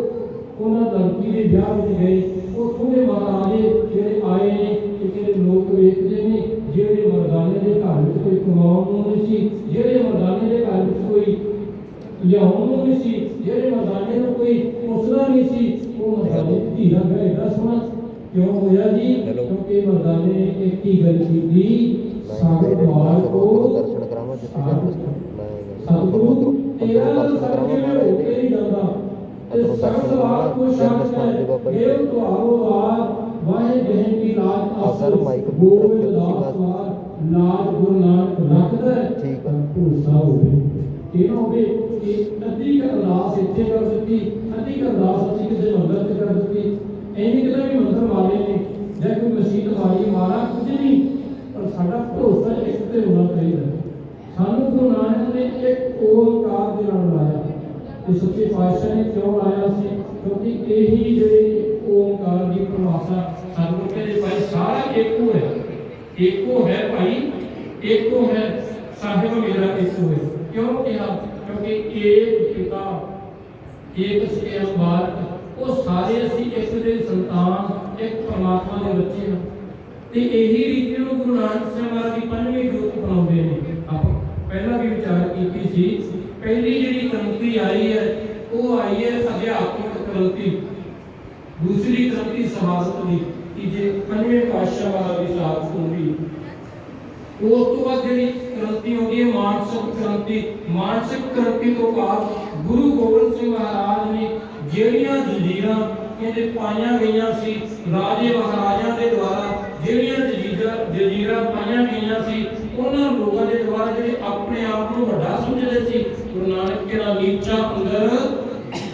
Speaker 1: ਉਹਨਾਂ ਲੜਕੀ ਦੇ ਵਿਆਹ ਵਿੱਚ ਗਏ। ਉੱਥੋਂ ਦੇ ਮਹਾਰਾਜੇ ਜਿਹੜੇ ਆਏ ਨੇ ਤੇ ਕਹਿੰਦੇ ਲੋਕ ਵੇਖਦੇ ਨੇ ਜਿਹੜੇ ਮਰਦਾਨੇ ਦੇ ਘਰ ਵਿੱਚ ਕੋਈ ਕਮਾਉਣ ਨੂੰ ਨਹੀਂ ਸੀ ਜਿਹੜੇ ਮਰਦਾਨੇ ਦੇ ਘਰ ਵਿੱਚ ਕੋਈ ਲਿਆਉਣ ਨੂੰ ਨਹੀਂ ਸੀ ਜਿਹੜੇ ਮਰਦਾਨੇ ਨੂੰ ਕੋਈ ਪੁੱਛਣਾ ਨਹੀਂ ਸੀ ਉਹ ਮਰਦਾਨੇ ਦੀ ਧੀ ਦਾ ਵਿਆਹ ਏਡਾ ਸੋਹਣਾ ਕਿਉਂ ਹੋਇਆ ਜੀ। ਕਿਉਂਕਿ ਮਰਦਾਨੇ ਨੇ ਇੱਕ ਹੀ ਗੱਲ ਕੀਤੀ? ਦਵਾਰ ਕੋ
Speaker 2: ਦਰਸ਼ਨ ਕਰਾਵਾਂ ਜਿੱਥੇ ਜਾਂਦੇ ਸੀ ਮੈਂ
Speaker 1: ਸਤਿਗੁਰੂ ਤੇਰਾ
Speaker 2: ਦਰਸ਼ਨ ਕਰਾਵਾਂ ਦੇ
Speaker 1: ਨਹੀਂ ਜਾਂਦਾ।
Speaker 2: ਅੰਦਰੋਂ
Speaker 1: ਸਭ
Speaker 2: ਦਰਸ਼ਨ
Speaker 1: ਦਵਾਰ ਕੋ
Speaker 2: ਜਨਮ
Speaker 1: ਹੈ
Speaker 2: ਸਥਾਨ ਦੇ ਬਾਬਾ ਜੀ।
Speaker 1: ਇਹ ਤੁਹਾਰੋ ਵਾਰ ਵਾਹੇ ਦੇਹ ਕੀ
Speaker 2: ਆਪ
Speaker 1: ਅਸਰ
Speaker 2: ਸਰ ਮਾਈਕ
Speaker 1: ਗੋਬਿੰਦ ਦਾਸ। ਵਾਰ ਲਾਜ ਗੁਰੂ ਨਾਨਕ ਰੱਖਦਾ
Speaker 2: ਠੀਕ।
Speaker 1: ਤਾਂ ਭਰੋਸਾ ਹੋਵੇ। ਇਹ ਨਾ ਹੋਵੇ ਕਿ ਅੱਧੀ ਕੁ ਅਰਦਾਸ ਇੱਥੇ ਕਰ ਦਿੱਤੀ ਅੱਧੀ ਕੁ ਅਰਦਾਸ ਅਸੀਂ ਕਿਸੇ ਮੰਦਰ 'ਚ ਕਰ ਦਿੱਤੀ। ਐਨੀ ਕਿਤੇ ਵੀ ਮੰਦਰ ਵਾਲੇ ਨੇ। ਜਾਂ ਕੋਈ ਮਸਜਿਦ ਵਾਲੀ ਮਾਰਾ ਕੁਝ ਨਹੀਂ। ਪਰ ਸਾਡਾ ਭਰੋਸਾ ਇੱਕ ਤੇ ਹੋਣਾ ਚਾਹੀਦਾ। ਸਾਨੂੰ ਗੁਰੂ ਨਾਨਕ ਨੇ ਇੱਕ ਓਮਕਾਰ ਦੇ ਨਾਲ ਲਾਇਆ। ਤੇ ਸੱਚੇ ਪਾਤਸ਼ਾਹ ਨੇ ਕਿਉਂ ਲਾਇਆ ਸੀ? ਕਿਉਂਕਿ ਇਹੀ ਜਿਹੜੇ ਓਮਕਾਰ ਦੀ ਪਰਿਭਾਸ਼ਾ ਸਾਨੂੰ ਕਹਿੰਦੇ ਭਾਈ ਸਾਰਾ ਇੱਕੋ ਹੈ ਇੱਕੋ ਹੈ ਭਾਈ, ਇੱਕੋ ਹੈ ਸਾਹਿਬ ਮੇਰਾ ਇੱਕੋ ਹੈ ਕਿਉਂ ਕਿਹਾ? ਕਿਉਂਕਿ ਏਕ ਪਿਤਾ ਏਕ ਸੇ ਅੰਬਾਰਕ ਉਹ ਸਾਰੇ ਅਸੀਂ ਇੱਕ ਦੇ ਸੰਤਾਨ, ਇੱਕ ਪਰਮਾਤਮਾ ਦੇ ਬੱਚੇ ਹਾਂ। ਤੇ ਇਹੀ ਰੀਤੀ ਨੂੰ ਗੁਰੂ ਨਾਨਕ ਸਾਹਿਬ ਮਹਾਰਾਜ ਦੀ ਪੰਜਵੀਂ ਜੋਤ ਬਣਾਉਂਦੇ ਨੇ ਆਪਾਂ। ਪਹਿਲਾਂ ਵੀ ਵਿਚਾਰ ਕੀਤੀ ਸੀ ਪਹਿਲੀ ਜਿਹੜੀ ਕ੍ਰਾਂਤੀ ਆਈ ਹੈ, ਉਹ ਆਈ ਹੈ ਅਧਿਆਤਮਿਕ ਕ੍ਰਾਂਤੀ। ਦੂਸਰੀ ਕ੍ਰਾਂਤੀ ਸਮਾਜਤ ਦੀ, ਕਿ ਜੇ ਪੰਜਵੇਂ ਪਾਤਸ਼ਾਹ ਮਹਾਰਾਜ ਦੀ ਸਾਥ ਹੁੰਦੀ ਉਸ ਤੋਂ ਬਾਅਦ ਜਿਹੜੀ ਕ੍ਰਾਂਤੀ ਆਉਂਦੀ ਹੈ, ਮਾਨਸਿਕ ਕ੍ਰਾਂਤੀ। ਮਾਨਸਿਕ ਕ੍ਰਾਂਤੀ ਤੋਂ ਬਾਅਦ ਗੁਰੂ ਗੋਬਿੰਦ ਸਿੰਘ ਮਹਾਰਾਜ ਨੇ ਜਿਹੜੀਆਂ ਜੰਜੀਰਾਂ ਇਹਦੇ ਪਾਈਆਂ ਗਈਆਂ ਸੀ, ਰਾਜੇ ਮਹਾਰਾਜਾਂ ਦੇ ਦੁਆਰਾ ਜਿਹੜੀਆਂ ਜੰਜੀਰਾਂ ਜੰਜੀਰਾਂ ਪਾਈਆਂ ਗਈਆਂ ਸੀ ਉਹਨਾਂ ਲੋਕਾਂ ਦੇ ਦੁਆਰਾ ਜਿਹੜੇ ਆਪਣੇ ਆਪ ਨੂੰ ਵੱਡਾ ਸਮਝਦੇ ਸੀ। ਗੁਰੂ ਨਾਨਕ ਕਹਿੰਦਾ ਨੀਚਾ ਅੰਦਰ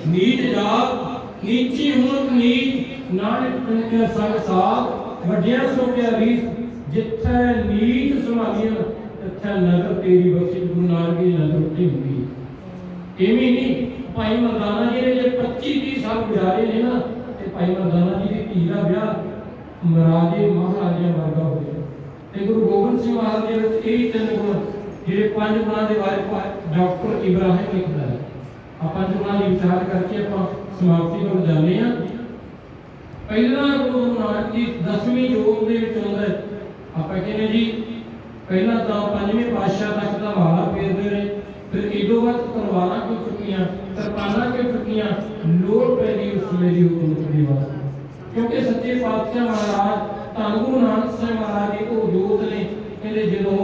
Speaker 1: ਨੀਚ ਜਾਤ, ਨੀਚੀ ਹੁਣ ਨੀਚ ਨਾਨਕ ਕਹਿੰਦਾ ਸੰਗ ਸਾਥ ਵੱਡਿਆਂ ਸੋ ਪਿਆਰੀ ਜਿੱਥੇ ਨੀਚ ਸੰਭਾਲੀਆਂ ਉੱਥੇ ਨਗਰ ਤੇਰੀ ਬਖਸ਼ੀ। ਗੁਰੂ ਨਾਨਕ ਦੀ ਨਜ਼ਰ ਉੱਤੇ ਹੁੰਦੀ ਹੈ। ਨਹੀਂ, ਭਾਈ ਮਰਦਾਨਾ ਜੀ ਨੇ ਜੇ 25 30 ਸਾਲ ਗੁਜ਼ਾਰੇ ਨੇ ਨਾ, ਤੇ ਭਾਈ ਮਰਦਾਨਾ ਜੀ ਦੀ ਧੀ ਦਾ ਵਿਆਹ ਮਹਾਰਾਜੇ ਮਹਾਰਾਜਿਆਂ ਵਰਗਾ ਹੋ ਗਿਆ। ਤੇ ਗੁਰੂ ਗੋਬਿੰਦ ਸਿੰਘ ਮਹਾਰਾਜ ਦੇ ਵਿੱਚ ਇਹ ਤਿੰਨ ਗੁਣ, ਜਿਹੜੇ ਪੰਜ ਗੁਣਾਂ ਦੇ ਬਾਰੇ ਡਾਕਟਰ ਇਬਰਾਹਿਮ ਲਿਖਦਾ ਹੈ। ਆਪਾਂ ਗੁਣਾਂ ਦੀ ਵਿਚਾਰ ਕਰਕੇ ਆਪਾਂ ਸਮਾਪਤੀ ਵੱਲ ਜਾਂਦੇ ਹਾਂ। ਪਹਿਲਾ ਗੁਰੂ ਨਾਨਕ ਜੀ ਦਸਵੀਂ ਯੋਗ ਦੇ ਵਿੱਚ ਆਉਂਦਾ ਹੈ। ਆਪਾਂ ਕਹਿੰਦੇ ਜੀ, ਪਹਿਲਾਂ ਤਾਂ ਪੰਜਵੇਂ ਪਾਤਸ਼ਾਹ ਤੱਕ ਦਾ ਵਾਲਾ ਫੇਰਦੇ ਰਹੇ, ਫਿਰ ਇਦੋਂ ਬਾਅਦ ਤਲਵਾਰਾਂ ਕਿਉਂ ਚੁੱਕੀਆਂ, ਤਰਪਾਲਾਂ ਕਿਉਂ ਚੁੱਕੀਆਂ, ਲੋੜ ਪੈ ਗਈ ਉਸ ਵੇਲੇ ਦੀ ਹੁਕੂਮਤ ਦੀ ਵਾਸਤੇ ਕਿਉਂਕਿ ਸੱਚੇ ਪਾਤਸ਼ਾਹ ਮਹਾਰਾਜ ਧੰਨ ਗੁਰੂ ਨਾਨਕ ਸਾਹਿਬ ਮਹਾਰਾਜ ਦੀ ਉਹ ਜੋਤ ਨੇ ਕਹਿੰਦੇ ਜਦੋਂ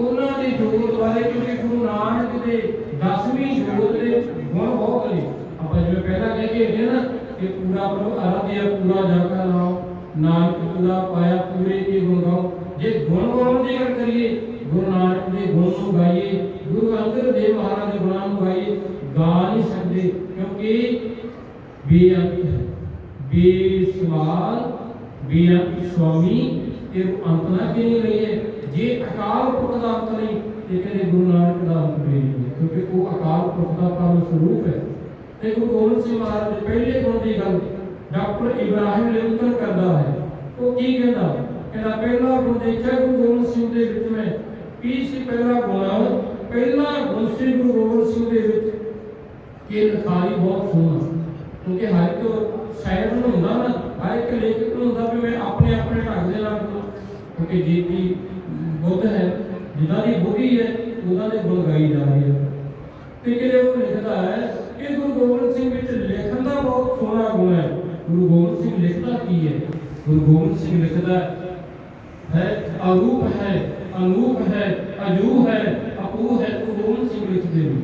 Speaker 1: ਉਹਨਾਂ ਦੀ ਜੋਤ ਬਾਰੇ ਕਿਉਂਕਿ ਗੁਰੂ ਨਾਨਕ ਦੇ 10ਵੀਂ ਜੋਤ ਦੇ ਗੁਣ ਬਹੁਤ ਨੇ। ਆਪਾਂ ਜਿਵੇਂ ਪਹਿਲਾਂ ਕਹਿ ਕੇ ਹਟੇ ਨਾ ਕਿ ਪੂਰਾ ਪ੍ਰਭ ਆਰਾਧਿਆ, ਪੂਰਾ ਜਾਗਾ ਨਾਮ ਨਾਨਕ ਪੂਰਾ ਪਾਇਆ, ਪੂਰੇ ਕੇ ਗੁਣ ਗਾਓ। ਜੇ ਗੁਣ ਗਾਉਣ ਦੀ ਗੱਲ ਕਰੀਏ, ਗੁਰੂ ਨਾਨਕ ਦੇ ਗੁਣ ਨੂੰ ਗਾਈਏ, ਗੁਰੂ ਅੰਗਦ ਦੇਵ ਮਹਾਰਾਜ ਦੇ ਗੁਣਾਂ ਨੂੰ ਗਾਈਏ, ਗਾ ਨਹੀਂ ਸਕਦੇ ਕਿਉਂਕਿ ਬੇਅੰਤ ਬੇਸਵਾਲ ਬੇਅੰਤ ਸੁਆਮੀ ਇਹ ਅੰਤ ਨਾ ਕਿ ਨਹੀਂ ਰਹੀ ਹੈ? ਜੇ ਅਕਾਲ ਪੁਰਖ ਦਾ ਅੰਤ ਨਹੀਂ ਤੇ ਕਹਿੰਦੇ ਗੁਰੂ ਨਾਨਕ ਦਾ ਅੰਤ ਵੀ ਨਹੀਂ ਹੈ, ਕਿਉਂਕਿ ਉਹ ਅਕਾਲ ਪੁਰਖ ਦਾ ਪਰਮ ਸਰੂਪ ਹੈ। ਤੇ ਗੁਰੂ ਗੋਬਿੰਦ ਸਿੰਘ ਮਹਾਰਾਜ ਦੇ ਪਹਿਲੇ ਗੁਣ ਦੀ ਗੱਲ ਡਾਕਟਰ ਇਬਰਾਹਿਮ ਲਿੰਕਨ ਕਰਦਾ ਹੈ। ਉਹ ਕੀ ਕਹਿੰਦਾ? ਕਹਿੰਦਾ ਪਹਿਲਾ ਗੁਣ ਦੇਖਿਆ ਗੁਰੂ ਗੋਬਿੰਦ ਸਿੰਘ ਦੇ ਵਿੱਚ ਮੈਂ। ਕੀ ਸੀ ਪਹਿਲਾ ਗੁਣ ਪਹਿਲਾ ਗੁਣ ਸੀ ਗੁਰੂ ਗੋਬਿੰਦ ਸਿੰਘ ਦੇ ਵਿੱਚ। ਕਿ ਲਿਖਾਰੀ ਬਹੁਤ ਸੋਹਣਾ। ਕਿਉਂਕਿ ਹਰ ਇੱਕ ਸ਼ਾਇਰ ਨੂੰ ਹੁੰਦਾ ਨਾ ਹਰ ਇੱਕ ਲੇਖਕ ਨੂੰ ਹੁੰਦਾ ਵੀ ਮੈਂ ਆਪਣੇ ਆਪਣੇ ਢੰਗ ਦੇ ਨਾਲ ਕਰਾਂ ਕਿਉਂਕਿ ਜੇ ਕੀ ਬੁੱਧ ਹੈ ਜਿੱਦਾਂ ਦੀ ਬੁੱਧੀ ਹੈ ਉਹਨਾਂ ਦੇ ਗੁਣ ਗਾਈ ਜਾ ਰਹੀ ਹੈ। ਤੇ ਕਿਤੇ ਉਹ ਲਿਖਦਾ ਹੈ ਕਿ ਗੁਰੂ ਗੋਬਿੰਦ ਸਿੰਘ ਵਿੱਚ ਲਿਖਣ ਦਾ ਬਹੁਤ ਸੋਹਣਾ ਗੁਣ ਹੈ। ਗੁਰੂ ਗੋਬਿੰਦ ਸਿੰਘ ਲਿਖਦਾ ਕੀ ਹੈ? ਗੁਰੂ ਗੋਬਿੰਦ ਸਿੰਘ ਲਿਖਦਾ ਹੈ ਅਰੂਪ ਹੈ, ਅਨੂਪ ਹੈ, ਅਜੂ ਹੈ, ਅਪੂ ਹੈ, ਗੁਰੂ ਗੋਬਿੰਦ ਸਿੰਘ ਲਿਖਦੇ ਨੇ।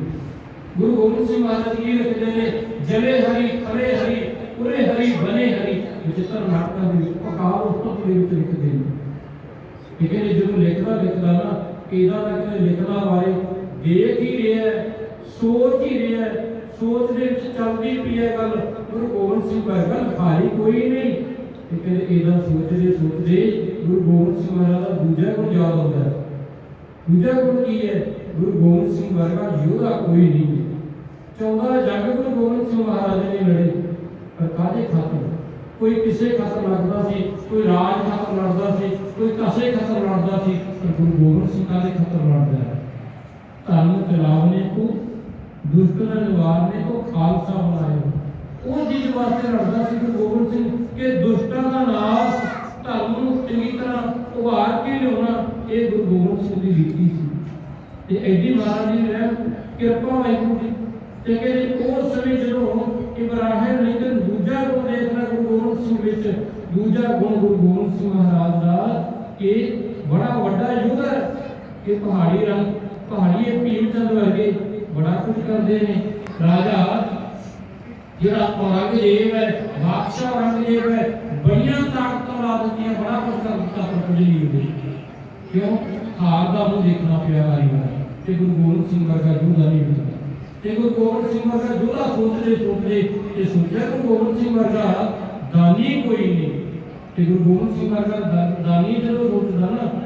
Speaker 1: ਗੁਰੂ ਗੋਬਿੰਦ ਸਿੰਘ ਮਹਾਰਾਜ ਜੀ ਲਿਖਦੇ ਨੇ? ਜਲੇ ਹਰੀ ਖੜੇ ਹਰੀ, ਉਰੇ ਹਰੀ, ਬਨੇ ਹਰੀ। ਵਿਚਿਤਰ ਨਾਟਕਾਂ ਦੇ ਵਿੱਚ ਅਕਾਲ ਉਸਤਤ ਦੇ ਵਿੱਚ ਲਿਖਦੇ ਨੇ ਠੀਕ ਹੈ ਜੀ ਜਦੋਂ ਲਿਖਦਾ ਲਿਖਦਾ ਨਾ ਇਹਦਾ ਤਾਂ ਕਿਤੇ ਲਿਖਣਾ ਬਾਰੇ ਦੇਖ ਹੀ ਰਿਹਾ ਹੈ, ਸੋਚ ਹੀ ਰਿਹਾ ਹੈ, ਸੋਚ ਦੇ ਵਿੱਚ ਚੱਲਦੀ ਪਈ ਹੈ ਗੱਲ ਗੁਰੂ ਗੋਬਿੰਦ ਸਿੰਘ ਵਰਗਾ ਲਿਖਾਈ ਕੋਈ ਨਹੀਂ ਤੇ ਕਹਿੰਦੇ ਇਹਦਾ ਸੋਚਦੇ ਸੋਚਦੇ ਗੁਰੂ ਗੋਬਿੰਦ ਸਿੰਘ ਮਹਾਰਾਜ ਦਾ ਦੂਜਾ ਗੁਣ ਯਾਦ ਆਉਂਦਾ ਹੈ ਦੂਜਾ ਗੁਣ ਕੀ ਹੈ ਗੁਰੂ ਗੋਬਿੰਦ ਸਿੰਘ ਵਰਗਾ ਯੋਧਾ ਕੋਈ ਨਹੀਂ ਚੌਦਾਂ ਜੰਗ ਗੁਰੂ ਗੋਬਿੰਦ ਸਿੰਘ ਮਹਾਰਾਜ ਨੇ ਕੋਈ ਕਿਸੇ ਖਾਤਰ ਲੜਦਾ ਸੀ, ਕੋਈ ਰਾਜ ਖਾਤਰ ਲੜਦਾ ਸੀ, ਕੋਈ ਕਸੇ ਖਾਤਰ ਲੜਦਾ ਸੀ, ਪਰ ਗੁਰੂ ਗੋਬਿੰਦ ਸਿੰਘ ਕਾਹਦੇ ਖਾਤਰ ਲੜਦਾ ਹੈ। ਧਰਮ ਚਲਾਵਨੇ ਕੋ ਦੁਸ਼ਟਨ ਨਿਵਾਰਨੇ ਕੋ, ਖਾਲਸਾ ਬਣਾਇਓ। ਉਹ ਚੀਜ਼ ਵਾਸਤੇ ਲੜਦਾ ਸੀ ਗੁਰੂ ਗੋਬਿੰਦ ਸਿੰਘ, ਕਿ ਦੁਸ਼ਟਾਂ ਦਾ ਨਾਸ਼ ਧਰਮ ਨੂੰ ਚੰਗੀ ਤਰ੍ਹਾਂ ਉਭਾਰ ਕੇ ਲਿਆਉਣਾ, ਇਹ ਗੁਰੂ ਗੋਬਿੰਦ ਸਿੰਘ ਦੀ ਰੀਤੀ ਸੀ। ਤੇ ਐਡੀ ਮਹਾਰਾਜ ਜੀ ਰਹਿ ਕਿਰਪਾ ਵਾਹਿਗੁਰੂ ਦੀ ਤੇ ਕਹਿੰਦੇ, ਉਸ ਸਮੇਂ ਜਦੋਂ ਇਬਰਾਹਿਮ ਲਿੰਕਨ ਦੂਜਾ ਗੁਣ ਦੇਖਦਾ ਗੁਰੂ ਗੋਬਿੰਦ ਸਿੰਘ ਵਿੱਚ, ਦੂਜਾ ਗੁਣ ਗੁਰੂ ਗੋਬਿੰਦ ਸਿੰਘ ਮਹਾਰਾਜ ਦਾ ਕਿ ਬੜਾ ਵੱਡਾ ਯੁੱਧ ਕਿ ਪਹਾੜੀ ਰੰਗ, ਪਹਾੜੀ ਇਹ ਭੀਮ ਚੰਦ ਵਰਗੇ ਬੜਾ ਕੁਝ ਕਰਦੇ ਨੇ। ਰਾਜਾ ਜਿਹੜਾ ਔਰੰਗਜ਼ੇਬ ਹੈ, ਬਾਦਸ਼ਾਹ ਔਰੰਗਜ਼ੇਬ ਹੈ, ਬੜੀਆਂ ਤਾਕਤਾਂ ਲਾ ਦਿੱਤੀਆਂ, ਬੜਾ ਕੁਝ ਕਰ ਦਿੱਤਾ ਪਰ ਕੁਝ ਨਹੀਂ ਹੋਈ ਕਿਉਂ? ਹਾਰ ਦਾ ਮੂੰਹ ਦੇਖਣਾ ਪਿਆ ਵਾਰੀ ਵਾਰੀ ਤੇ ਗੁਰੂ ਗੋਬਿੰਦ ਸਿੰਘ ਵਰਗਾ ਯੋਧਾ ਨਹੀਂ ਹੁੰਦਾ। ਤੇ ਗੁਰੂ ਗੋਬਿੰਦ ਸਿੰਘ ਵਰਗਾ ਯੋਧਾ ਸੋਚਦੇ ਸੋਚਦੇ ਤੇ ਸੋਚਿਆ ਗੁਰੂ ਗੋਬਿੰਦ ਸਿੰਘ ਵਰਗਾ, ਦਾਨੀ ਕੋਈ ਨਹੀਂ। ਤੇ ਗੁਰੂ ਗੋਬਿੰਦ ਸਿੰਘ ਵਰਗਾ ਦਾ- ਦਾਨੀ ਜਦੋਂ ਸੋਚਦਾ ਨਾ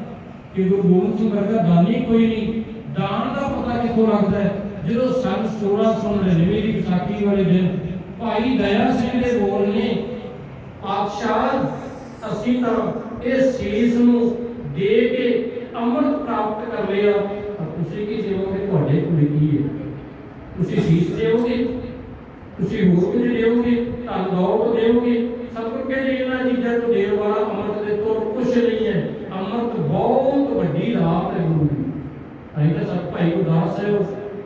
Speaker 1: ਕਿ ਗੁਰੂ ਗੋਬਿੰਦ ਸਿੰਘ ਵਰਗਾ ਦਾਨੀ ਕੋਈ ਨਹੀਂ। ਦਾਨ ਦਾ ਪਤਾ ਕਿੱਥੋਂ ਲੱਗਦਾ ਹੈ? ਜਦੋਂ ਸੰਨ 1699 ਦੀ ਵਿਸਾਖੀ ਵਾਲੇ ਦਿਨ, ਭਾਈ ਦਇਆ ਸਿੰਘ ਦੇ ਬੋਲ ਨੇ, ਪਾਤਸ਼ਾਹ, ਅਸੀਂ ਤਾਂ ਇਹ ਸੀਸ ਨੂੰ ਦੇ ਕੇ ਅੰਮ੍ਰਿਤ ਪ੍ਰਾਪਤ ਕਰ ਲਿਆ। ਪਰ ਤੁਸੀਂ ਕੀ ਦੇਵੋਗੇ ਤੁਹਾਡੇ ਕੋਲ ਕੀ ਹੈ? ਤੁਸੀਂ ਸੀਸ ਦੇਵੋਗੇ? ਤੁਸੀਂ ਹੋਰ ਕੁਝ ਦੇਵੋਗੇ? ਧਨ ਦੌਲਤ ਦੇਵੋਗੇ? ਸਭ ਕੁਝ ਕਹਿੰਦੇ ਇਹਨਾਂ ਚੀਜ਼ਾਂ ਤੋਂ ਦੇਣ ਵਾਲਾ ਅੰਮ੍ਰਿਤ ਦੇ ਤੋਂ ਕੁਝ ਨਹੀਂ ਹੈ। ਅੰਮ੍ਰਿਤ ਬਹੁਤ ਵੱਡੀ ਰਾਤ ਹੈ ਗੁਰੂ ਦੀ। ਅਸੀਂ ਤਾਂ ਸਭ ਭਾਈ ਗੁਰਦਾਸ ਸਾਹਿਬ,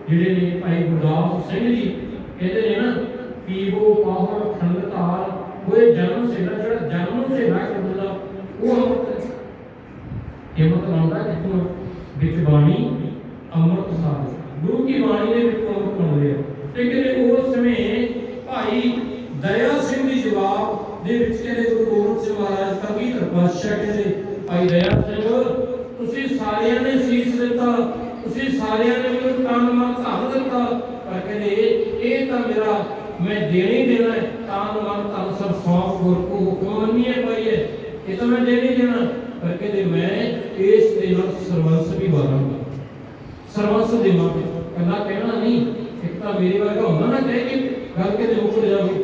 Speaker 1: ਜਿਹੜੇ ਨੇ ਭਾਈ ਗੁਰਦਾਸ ਸਿੰਘ ਜੀ, ਕਹਿੰਦੇ ਨੇ ਨਾ, ਪੀਵੋ ਪਾਵਨ ਖੰਡ ਧਾਰ ਹੋਏ ਜਨਮ ਸੇਨਾ, ਜਿਹੜਾ ਜਨਮ ਸੇਨਾ ਕਹਿੰਦਾ ਉਹ ਅੰਮ੍ਰਿਤ ਹੈ। ਇਹ ਮਤਲਬ ਆਉਂਦਾ ਕਿ ਵਿੱਚ ਬਾਣੀ ਅੰਮ੍ਰਿਤ ਸਾਰ ਗੁਰੂ ਕੀ ਬਾਣੀ ਦੇ ਵਿੱਚ ਅੰਮ੍ਰਿਤ ਆਉਂਦੇ ਆ। ਤੇ ਕਹਿੰਦੇ ਉਸ ਸਮੇਂ ਭਾਈ ਦਇਆ ਸਿੰਘ ਦੀ ਜਵਾਬ ਦੇ ਵਿੱਚ ਕਹਿੰਦੇ ਗੁਰੂ ਗੋਬਿੰਦ ਸਿੰਘ ਮਹਾਰਾਜ ਕਵੀ ਪਾਤਸ਼ਾਹ ਕਹਿੰਦੇ ਭਾਈ ਦਇਆ ਸਿੰਘ, ਤੁਸੀਂ ਸਾਰਿਆਂ ਨੇ ਸੀਸ ਦਿੱਤਾ, ਤੁਸੀਂ ਸਾਰਿਆਂ ਨੇ ਮੈਨੂੰ ਤਨ ਮਨ ਧਨ ਦਿੱਤਾ, ਪਰ ਕਹਿੰਦੇ, ਇਹ ਤਾਂ ਮੇਰਾ, ਮੈਂ ਦੇਣਾ ਹੀ ਦੇਣਾ ਹੈ। ਤਨ ਮਨ ਧਨ ਸਭ ਸੌਂਪ ਗੁਰ ਕੋ ਹੁਕਮ ਮੰਨੀਏ ਪਾਈਏ ਇਹ? ਤਾਂ ਮੈਂ ਦੇਣਾ ਹੀ ਦੇਣਾ। ਪਰ ਕਹਿੰਦੇ, ਮੈਂ ਇਸ ਦੇ ਨਾਲ ਸਰਵੰਸ ਵੀ ਵਾਰਾਂਗਾ। ਸਰਵੰਸ ਦੇਵਾਂਗੇ ਕਹਿੰਦਾ ਕਹਿਣਾ ਨਹੀਂ, ਇੱਕ ਤਾਂ ਮੇਰੇ ਵਰਗਾ ਹੁੰਦਾ ਨਾ ਕਹਿ ਕੇ, ਗੱਲ ਕਿਤੇ ਮੁੱਕ ਜਾਵੇ।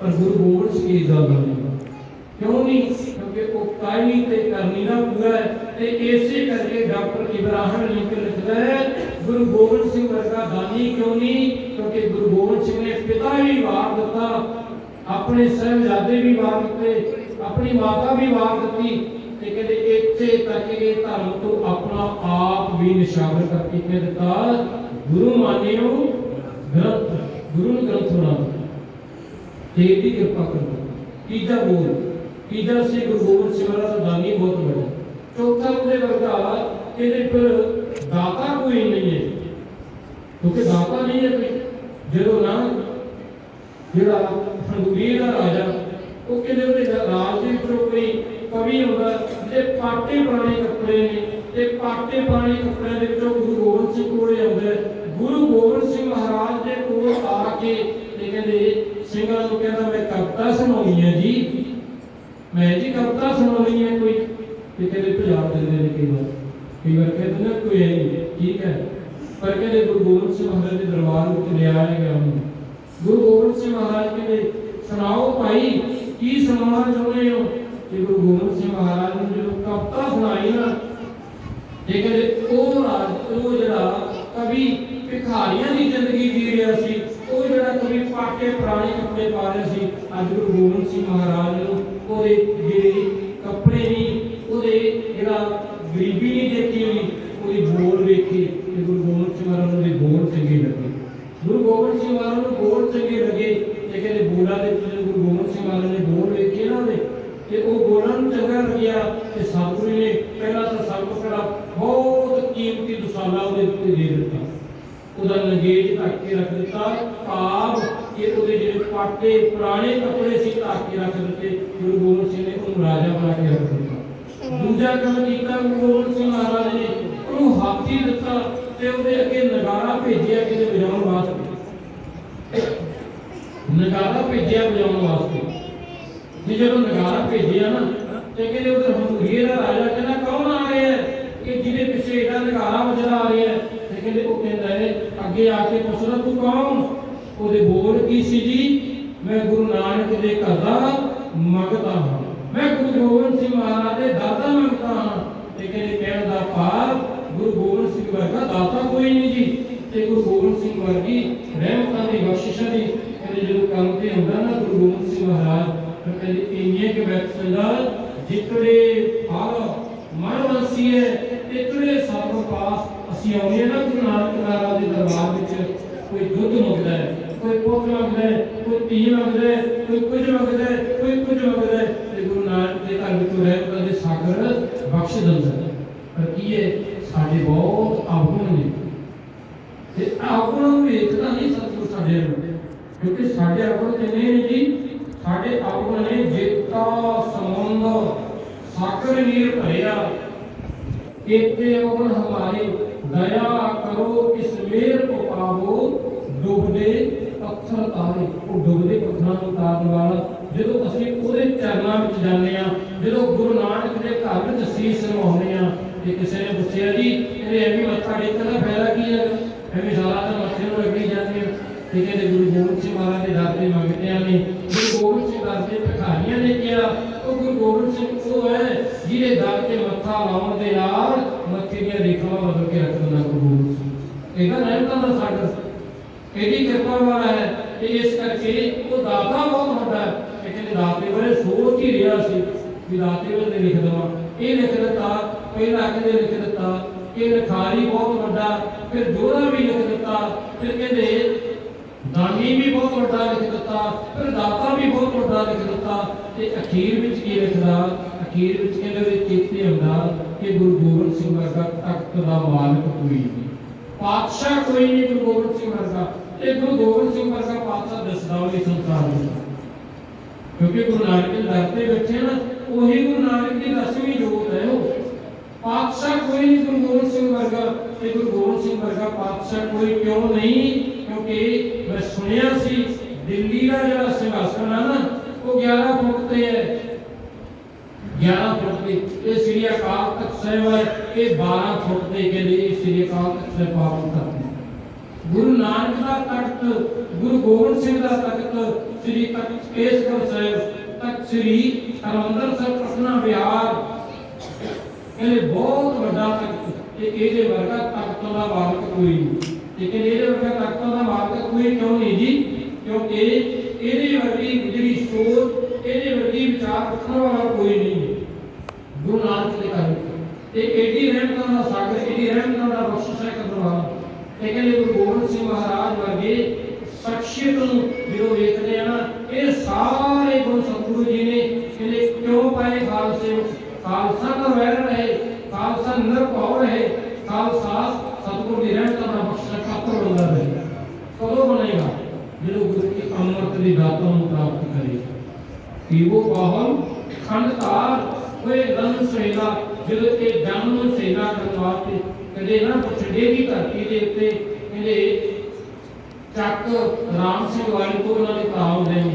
Speaker 1: ਪਰ ਗੁਰੂ ਗੋਬਿੰਦ ਸਿੰਘ ਇਸ ਗੱਲ ਦਾ ਨਹੀਂ ਕਿਉਂ ਨਹੀਂ? ਕਿਉਂਕਿ ਉਹ ਕਾਇਮੀ ਤੇ ਕਰਨੀ ਨਾ ਪੂਰਾ ਹੈ ਤੇ ਇਸੇ ਕਰਕੇ ਡਾਕਟਰ ਇਬਰਾਹਿਮ ਲਿੰਕਨ ਲਿਖਦਾ ਹੈ, ਗੁਰੂ ਗੋਬਿੰਦ ਸਿੰਘ ਵਰਗਾ ਦਾਨੀ ਕਿਉਂ ਨਹੀਂ? ਕਿਉਂਕਿ ਗੁਰੂ ਗੋਬਿੰਦ ਸਿੰਘ ਨੇ ਪਿਤਾ ਵੀ ਵਾਰ ਦਿੱਤਾ, ਆਪਣੇ ਸਹਿਬਜ਼ਾਦੇ ਵੀ ਵਾਰ ਦਿੱਤੇ, ਆਪਣੀ ਮਾਤਾ ਵੀ ਵਾਰ ਦਿੱਤੀ ਤੇ ਕਹਿੰਦੇ ਇੱਥੇ ਤੱਕ ਇਹ ਧਰਮ ਤੋਂ ਆਪਣਾ ਆਪ ਵੀ ਨਿਸ਼ਾਵਰ ਕਰਕੇ ਕਹਿ ਦਿੱਤਾ, ਗੁਰੂ ਮਾਨਿਓ, ਗ੍ਰੰਥ, ਗੁਰੂ ਨੂੰ ਗ੍ਰੰਥ ਬਣਾਓ ਤੇ ਇਹਦੀ ਕਿਰਪਾ ਕਰੋ। ਤੀਜਾ ਬੋਲ, ਤੀਜਾ ਸੀ ਗੁਰੂ ਗੋਬਿੰਦ ਸਿੰਘ ਦਾ ਦਾਨੀ ਬਹੁਤ ਵੱਡਾ। ਚੌਥਾ ਉਹਦੇ ਵਰਗਾ, ਇਹਦੇ ਪਰ ਦਾਤਾ ਕੋਈ ਨਹੀਂ ਹੈ। ਕਿਉਂਕਿ ਦਾਤਾ ਨਹੀਂ ਹੈ ਕੋਈ। ਜਦੋਂ ਨਾ ਜਿਹੜਾ ਹੰਦੂਰੀ ਦਾ ਰਾਜਾ, ਉਹ ਕਹਿੰਦੇ ਉਹਦੇ ਰਾਜ ਦੇ ਵਿੱਚੋਂ ਕੋਈ ਕਵੀ ਹੁੰਦਾ ਤੇ ਪਾਟੇ ਪੁਰਾਣੇ ਕੱਪੜੇ ਨੇ। ਤੇ ਪਾਟੇ ਪੁਰਾਣੇ ਕੱਪੜਿਆਂ ਦੇ ਵਿੱਚੋਂ ਗੁਰੂ ਗੋਬਿੰਦ ਸਿੰਘ ਕੋਲੇ ਆਉਂਦਾ ਗੁਰੂ ਗੋਬਿੰਦ ਸਿੰਘ ਮਹਾਰਾਜ ਦੇ ਕੋਲ ਆ ਕੇ ਕਹਿੰਦੇ, ਸਿੰਘਾਂ ਨੂੰ ਕਹਿੰਦਾ, ਮੈਂ ਕਵਿਤਾ ਸੁਣਾਉਣੀ ਹੈ ਜੀ। ਮੈਂ ਜੀ ਕਵਿਤਾ ਸੁਣਾਉਣੀ ਹੈ ਕੋਈ। ਤੇ ਕਹਿੰਦੇ ਪੰਜਾਬ ਦਿੰਦੇ ਨੇ ਕਈ ਵਾਰ ਕਈ ਵਾਰ ਕਹਿੰਦੇ ਨੇ, ਕੋਈ ਹੈ ਨਹੀਂ ਠੀਕ ਹੈ? ਪਰ ਕਹਿੰਦੇ, ਗੁਰੂ ਗੋਬਿੰਦ ਸਿੰਘ ਮਹਾਰਾਜ ਦੇ ਦਰਬਾਰ ਵਿੱਚ ਲਿਆਇਆ ਗਿਆ ਉਹਨੂੰ ਗੁਰੂ ਗੋਬਿੰਦ ਸਿੰਘ ਮਹਾਰਾਜ ਕਹਿੰਦੇ, ਸੁਣਾਓ ਭਾਈ, ਕੀ ਸੁਣਾਉਣਾ ਚਾਹੁੰਦੇ ਹੋ? ਕਿ ਗੁਰੂ ਗੋਬਿੰਦ ਸਿੰਘ ਮਹਾਰਾਜ ਨੇ ਜਦੋਂ ਕਵਿਤਾ ਸੁਣਾਈ ਨਾ ਇਹ ਉਹ ਰਾਜ, ਉਹ ਜਿਹੜਾ ਕਵੀ ਭਿਖਾਰੀਆਂ ਦੀ ਜ਼ਿੰਦਗੀ ਜੀ ਰਿਹਾ ਸੀ, ਉਹ ਜਿਹੜਾ ਕਵੀ ਪਾਟੇ ਪੁਰਾਣੇ ਕੱਪੜੇ ਪਾ ਰਿਹਾ ਸੀ, ਅੱਜ ਗੁਰੂ ਗੋਬਿੰਦ ਸਿੰਘ ਮਹਾਰਾਜ ਨੂੰ ਉਹਦੇ ਜਿਹੜੇ ਕੱਪੜੇ ਨਹੀਂ ਉਹਦੇ ਜਿਹੜਾ ਗਰੀਬੀ ਨਹੀਂ ਦੇਖੀ ਹੋਈ ਉਹਦੀ ਬੋਲ ਵੇਖੀ ਤੇ ਗੁਰੂ ਗੋਬਿੰਦ ਸਿੰਘ ਮਹਾਰਾਜ ਨੂੰ ਉਹਦੇ ਬੋਲ ਚੰਗੇ ਲੱਗੇ ਗੁਰੂ ਗੋਬਿੰਦ ਸਿੰਘ ਮਹਾਰਾਜ ਨੂੰ ਬੋਲ ਚੰਗੇ ਲੱਗੇ ਤੇ ਕਹਿੰਦੇ ਬੋਲਾਂ ਦੇ ਵਿੱਚ ਗੁਰੂ ਗੋਬਿੰਦ ਸਿੰਘ ਮਹਾਰਾਜ ਨੇ ਬੋਲ ਵੇਖੇ ਨਾ ਉਹਦੇ ਤੇ ਉਹ ਬੋਲਾਂ ਨੂੰ ਚੰਗਾ ਲੱਗਿਆ ਤੇ ਸਤਿਗੁਰੂ ਨੇ ਪਹਿਲਾਂ ਤਾਂ ਸਭ ਤੋਂ ਪਹਿਲਾਂ ਬਹੁਤ ਕੀਮਤੀ ਦੁਸਾਲਾ ਉਹਦੇ ਉੱਤੇ ਦੇ ਦਿੱਤਾ ਉਹਦਾ ਨਗੇਜ ਢੱਕ ਕੇ ਰੱਖ ਦਿੱਤਾ ਭਾਵ ਕਿ ਉਹਦੇ ਜਿਹੜੇ ਪਾਟੇ ਪੁਰਾਣੇ ਕੱਪੜੇ ਸੀ ਢੱਕ ਕੇ ਰੱਖ ਦਿੱਤੇ ਗੁਰੂ ਗੋਬਿੰਦ ਸਿੰਘ ਨੇ ਉਹਨੂੰ ਰਾਜਾ ਬਣਾ ਕੇ ਰੱਖ ਦਿੱਤਾ ਦੂਜਾ ਕੰਮ ਕੀਤਾ ਗੁਰੂ ਗੋਬਿੰਦ ਸਿੰਘ ਮਹਾਰਾਜ ਨੇ ਉਹਨੂੰ ਤੇ ਉਹਦੇ ਅੱਗੇ ਨਗਾਰਾ ਭੇਜਿਆ ਕਿਤੇ ਵਜਾਉਣ ਵਾਸਤੇ ਨਗਾਰਾ ਭੇਜਿਆ ਵਜਾਉਣ ਵਾਸਤੇ ਤੇ ਜਦੋਂ ਨਗਾਰਾ ਭੇਜਿਆ ਨਾ ਤੇ ਕਹਿੰਦੇ ਉਧਰ ਹਮੂਰੀਏ ਦਾ ਰਾਜਾ ਕਹਿੰਦਾ, ਕੌਣ ਆ ਰਿਹਾ ਹੈ ਕਿ ਜਿਹਦੇ ਪਿੱਛੇ ਇਹਦਾ ਨਗਾਰਾ ਵੱਜਦਾ ਆ ਰਿਹਾ ਹੈ? ਤੇ ਕਹਿੰਦੇ ਉਹ ਕਹਿੰਦਾ ਹੈ, ਅੱਗੇ ਆ ਕੇ ਪੁੱਛਦਾ ਤੂੰ ਕੌਣ? ਉਹਦੇ ਬੋਲ ਕੀ ਸੀ ਜੀ? ਮੈਂ ਗੁਰੂ ਨਾਨਕ ਦੇ ਘਰ ਦਾ ਮੰਗਤਾ ਹਾਂ। ਮੈਂ ਗੁਰੂ ਗੋਬਿੰਦ ਸਿੰਘ ਮਹਾਰਾਜ ਦੇ ਦਾਦਾ ਮੰਗਤਾ ਹਾਂ। ਤੇ ਕਹਿੰਦੇ ਕਹਿਣ ਦਾ ਭਾਵ, ਗੁਰੂ ਗੋਬਿੰਦ ਸਿੰਘ ਵਰਗਾ ਦਾਤਾ ਕੋਈ ਨਹੀਂ ਜੀ। ਤੇ ਗੁਰੂ ਗੋਬਿੰਦ ਸਿੰਘ ਵਰਗੀ ਰਹਿਮਤਾਂ ਦੀ ਬਖਸ਼ਿਸ਼ਾਂ ਦੀ ਕਹਿੰਦੇ ਜਦੋਂ ਕੰਮ ਤੇ ਹੁੰਦਾ ਨਾ ਗੁਰੂ ਗੋਬਿੰਦ ਸਿੰਘ ਮਹਾਰਾਜ ਕਹਿੰਦੇ ਇੰਨੇ ਕਿ ਬੈਠ ਸੰਦਾ ਜਿਤੜੇ ਫਲ ਮਨ ਵਸੀਏ ਇਤੜੇ ਸਭ ਪਾਸ ਅਸੀਂ ਆਉਂਦੇ ਨਾ ਗੁਰੂ ਨਾਨਕ ਮਹਾਰਾਜ ਦੇ ਦਰਬਾਰ ਵਿੱਚ। ਕੋਈ ਦੁੱਧ ਮੰਗਦਾ ਹੈ, ਕੋਈ ਪੁੱਤ ਮੰਗਦਾ ਹੈ, ਕੋਈ ਧੀ ਮੰਗਦਾ ਹੈ, ਕੋਈ ਕੁਝ ਮੰਗਦਾ ਹੈ, ਕੋਈ ਕੁਝ ਮੰਗਦਾ ਹੈ ਤੇ ਗੁਰੂ ਨਾਨਕ ਦੇ ਘਰ ਵਿੱਚੋਂ ਰਹਿਮਤਾਂ ਦੇ ਸਾਗਰ ਬਖਸ਼ ਦਿੰਦਾ ਹੈ। ਪਰ ਕੀ ਹੈ ਸਾਡੇ ਬਹੁਤ ਅਵਗੁਣ ਨੇ? ਤੇ ਅਵਗੁਣ ਨੂੰ ਵੇਖਦਾ ਨਹੀਂ ਸਤਿਗੁਰ ਸਾਡੇ ਨੂੰ ਕਿਉਂਕਿ ਸਾਡੇ ਅਵਗੁਣ ਕਿੰਨੇ ਨੇ ਜੀ ਸਾਡੇ ਆਪਣੇ ਜੇਤਾ ਸਮੁੰਦ ਸਾਗਰ ਨੀਰ ਭਰਿਆ। ਇਤੇ ਅਵਗੁਣ ਹਮਾਰੇ ਦਇਆ ਕਰੋ, ਇਸ ਮੇਰ ਕੋ ਪਾਵੋ, ਡੁੱਬਦੇ ਪੱਥਰ ਤਾਰੇ। ਉਹ ਡੁੱਬਦੇ ਪੱਥਰਾਂ ਨੂੰ ਤਾਰਨ ਵਾਲਾ ਜਦੋਂ ਅਸੀਂ ਉਹਦੇ ਚਰਨਾਂ ਵਿੱਚ ਜਾਂਦੇ ਆ ਜਦੋਂ ਗੁਰੂ ਨਾਨਕ ਦੇ ਘਰ ਵਿੱਚ ਸੀਸ ਨਵਾਉਂਦੇ ਆ ਤੇ ਕਿਸੇ ਨੇ ਪੁੱਛਿਆ, ਜੀ ਇਹਦੇ ਐਵੇਂ ਮੱਥਾ ਟੇਕਣ ਦਾ ਫਾਇਦਾ ਕੀ ਹੈ? ਐਵੇਂ ਸਾਰਾ ਤਾਂ ਮੱਥੇ ਨੂੰ ਲੱਗੀ ਜਾਂਦੇ ਆ ਤੇ ਕਹਿੰਦੇ ਗੁਰੂ ਗੋਬਿੰਦ ਸਿੰਘ ਮਹਾਰਾਜ ਦੇ ਦਰ ਤੇ ਮੰਗਦੇ ਨੇ ਗੋਬਿੰਦ ਸਿੰਘ ਦਰ ਤੇ ਭਿਖਾਰੀਆਂ ਨੇ ਕਿਹਾ, ਉਹ ਗੁਰੂ ਗੋਬਿੰਦ ਸਿੰਘ ਉਹ ਹੈ ਜਿਹਦੇ ਦਰ ਤੇ ਮੱਥਾ ਲਾਉਣ ਦੇ ਨਾਲ ਮੱਥੇ ਦੀਆਂ ਰੇਖਾਵਾਂ ਬਦਲ ਕੇ ਰੱਖ ਦਿੰਦਾ ਗੁਰੂ ਇਹਦਾ ਰਹਿਮਤਾਂ ਦਾ ਸਾਗਰ ਇਹਦੀ ਕਿਰਪਾ ਵਾਲਾ ਹੈ ਤੇ ਇਸ ਕਰਕੇ ਉਹ ਦਾਤਾ ਬਹੁਤ ਵੱਡਾ ਹੈ। ਇਹ ਦਾਤੇ ਬਾਰੇ ਸੋਚ ਹੀ ਰਿਹਾ ਸੀ ਵੀ ਦਾਤੇ ਬਾਰੇ ਲਿਖ ਦਵਾਂ। ਇਹ ਲਿਖ ਦਿੱਤਾ, ਪਹਿਲਾਂ ਕਹਿੰਦੇ ਲਿਖ ਦਿੱਤਾ। ਕਿ ਲਿਖਾਰੀ ਬਹੁਤ ਵੱਡਾ ਫਿਰ ਜੋੜਾ ਵੀ ਲਿਖ ਦਿੱਤਾ। ਫਿਰ ਕਹਿੰਦੇ ਦਾਨੀ ਵੀ ਬਹੁਤ ਵੱਡਾ ਲਿਖ ਦਿੱਤਾ ਫਿਰ ਦਾਤਾ ਵੀ ਬਹੁਤ ਵੱਡਾ ਲਿਖ ਦਿੱਤਾ ਤੇ ਅਖੀਰ ਵਿੱਚ ਕੀ ਲਿਖਦਾ? ਅਖੀਰ ਵਿੱਚ ਕਹਿੰਦੇ ਵੀ ਚੇਤੇ ਹੁੰਦਾ ਕਿ ਗੁਰੂ ਗੋਬਿੰਦ ਸਿੰਘ ਵਰਗਾ ਤਖਤ ਦਾ ਮਾਲਕ ਕੋਈ ਨਹੀਂ। ਪਾਤਸ਼ਾਹ ਕੋਈ ਨਹੀਂ ਗੁਰੂ ਗੋਬਿੰਦ ਸਿੰਘ ਵਰਗਾ ਤੇ ਗੁਰੂ ਗੋਬਿੰਦ ਸਿੰਘ ਵਰਗਾ ਪਾਤਸ਼ਾਹ ਦੱਸਦਾ ਹੋਵੇ ਸੰਸਾਰ ਵਿੱਚ। ਕਿਉਂਕਿ ਗੁਰੂ ਨਾਨਕ ਦੇ ਦਰ ਤੇ ਬੈਠੇ ਨਾ, ਉਹੀ ਗੁਰੂ ਨਾਨਕ ਦੀ ਦਸਵੀਂ ਜੋਤ ਹੈ ਉਹ। ਪਾਤਸ਼ਾਹ ਕੋਈ ਨਹੀਂ ਗੁਰੂ ਗੋਬਿੰਦ ਸਿੰਘ ਵਰਗਾ ਤੇ ਗੁਰੂ ਗੋਬਿੰਦ ਸਿੰਘ ਵਰਗਾ ਪਾਤਸ਼ਾਹ ਕੋਈ ਕਿਉਂ ਨਹੀਂ? ਕਿਉਂਕਿ ਮੈਂ ਸੁਣਿਆ ਸੀ, ਦਿੱਲੀ ਦਾ ਜਿਹੜਾ ਸਿੰਘਾਸਨ ਹੈ ਨਾ, ਉਹ 11 ਫੁੱਟ ਤੇ ਹੈ। 11 ਫੁੱਟ ਤੇ। ਇਹ ਸ੍ਰੀ ਅਕਾਲ ਤਖਤ ਸਾਹਿਬ ਹੈ ਇਹ 12 ਫੁੱਟ ਤੇ ਕਹਿੰਦੇ ਇਹ ਸ੍ਰੀ ਅਕਾਲ ਤਖਤ ਸਾਹਿਬ ਪਾਵਨ ਕਰਦੇ ਗੁਰੂ ਨਾਨਕ ਦਾ ਤਖਤ, ਗੁਰੂ ਗੋਬਿੰਦ ਸਿੰਘ ਦਾ ਤਖਤ, ਸ੍ਰੀ ਤਖਤ ਕੇਸਗੜ੍ਹ ਸਾਹਿਬ, ਤਖਤ ਸ੍ਰੀ ਹਰਿਮੰਦਰ ਸਾਹਿਬ, ਪਟਨਾ ਵਿਹਾਰ ਇਹ ਬਹੁਤ ਵੱਡਾ ਤਖਤ। ਤੇ ਇਹਦੇ ਵਰਗਾ ਤਖਤ ਦਾ ਮਾਲਕ ਕੋਈ ਨਹੀਂ। ਲੇਕਿਨ ਇਹਦੇ ਵਰਗਾ ਤਖਤ ਦਾ ਮਾਲਕ ਕੋਈ ਕਿਉਂ ਨਹੀਂ ਜੀ? ਕਿਉਂਕਿ ਇਹਦੇ ਵਰਗੀ ਜਿਹੜੀ ਸੋਚ, ਇਹਦੇ ਵਰਗੀ ਵਿਚਾਰ ਰੱਖਣ ਵਾਲਾ ਕੋਈ ਨਹੀਂ ਹੈ। ਗੁਰੂ ਨਾਨਕ ਦੇ ਘਰ ਤੇ ਏਡੀ ਰਹਿਮਤਾਂ ਦਾ ਸਾਗਰ ਏਡੀ ਰਹਿਮਤਾਂ ਦਾ ਬਖਸ਼ਿਸ਼ ਹੈ ਕਰਨ ਵਾਲਾ ਤੇ ਕਹਿੰਦੇ ਗੁਰੂ ਗੋਬਿੰਦ ਸਿੰਘ ਮਹਾਰਾਜ ਵਰਗੇ ਸ਼ਖਸੀਅਤ ਨੂੰ ਜਦੋਂ ਵੇਖਦੇ ਆ ਨਾ, ਇਹ ਸਾਰੇ ਗੁਰੂ ਸਤਿਗੁਰੂ ਜੀ ਨੇ ਕਹਿੰਦੇ, ਕਿਉਂ ਪਾਏ ਖਾਲਸੇ ਖਾਲਸਾ ਦਾ ਵੈਰ ਰਹੇ, ਖਾਲਸਾ ਨਿਰਭਉ ਰਹੇ, ਖਾਲਸਾ ਸਤਿਗੁਰੂ ਦੀ ਰਹਿਮਤਾਂ ਦਾ ਬਖਸ਼ਿਸ਼ ਪਾਤਰ ਬਣਦਾ ਰਹੇ ਕਦੋਂ ਬਣੇਗਾ ਜਦੋਂ ਗੁਰੂ ਕੀ ਅੰਮ੍ਰਿਤ ਦੀ ਦਾਤਾਂ ਨੂੰ ਪ੍ਰਾਪਤ ਕਰੇਗਾ ਪੀਵੋ ਪਾਹਲ ਖੰਡਤਾਰ ਹੋਏ ਰੰਗ ਸੇਨਾ ਜਦੋਂ ਇਹ ਜਨਮ ਨੂੰ ਸੇਨਾ ਕਰਨ ਵਾਸਤੇ ਕਦੇ ਨਾ ਪੁੱਛੜੇ ਦੀ ਧਰਤੀ ਦੇ ਉੱਤੇ, ਕਹਿੰਦੇ ਚੱਕ ਰਾਮ ਸਿੰਘ ਵਾਲੀ ਤੋਂ ਉਹਨਾਂ ਦੇ ਭਰਾ ਹੁੰਦੇ ਨੇ।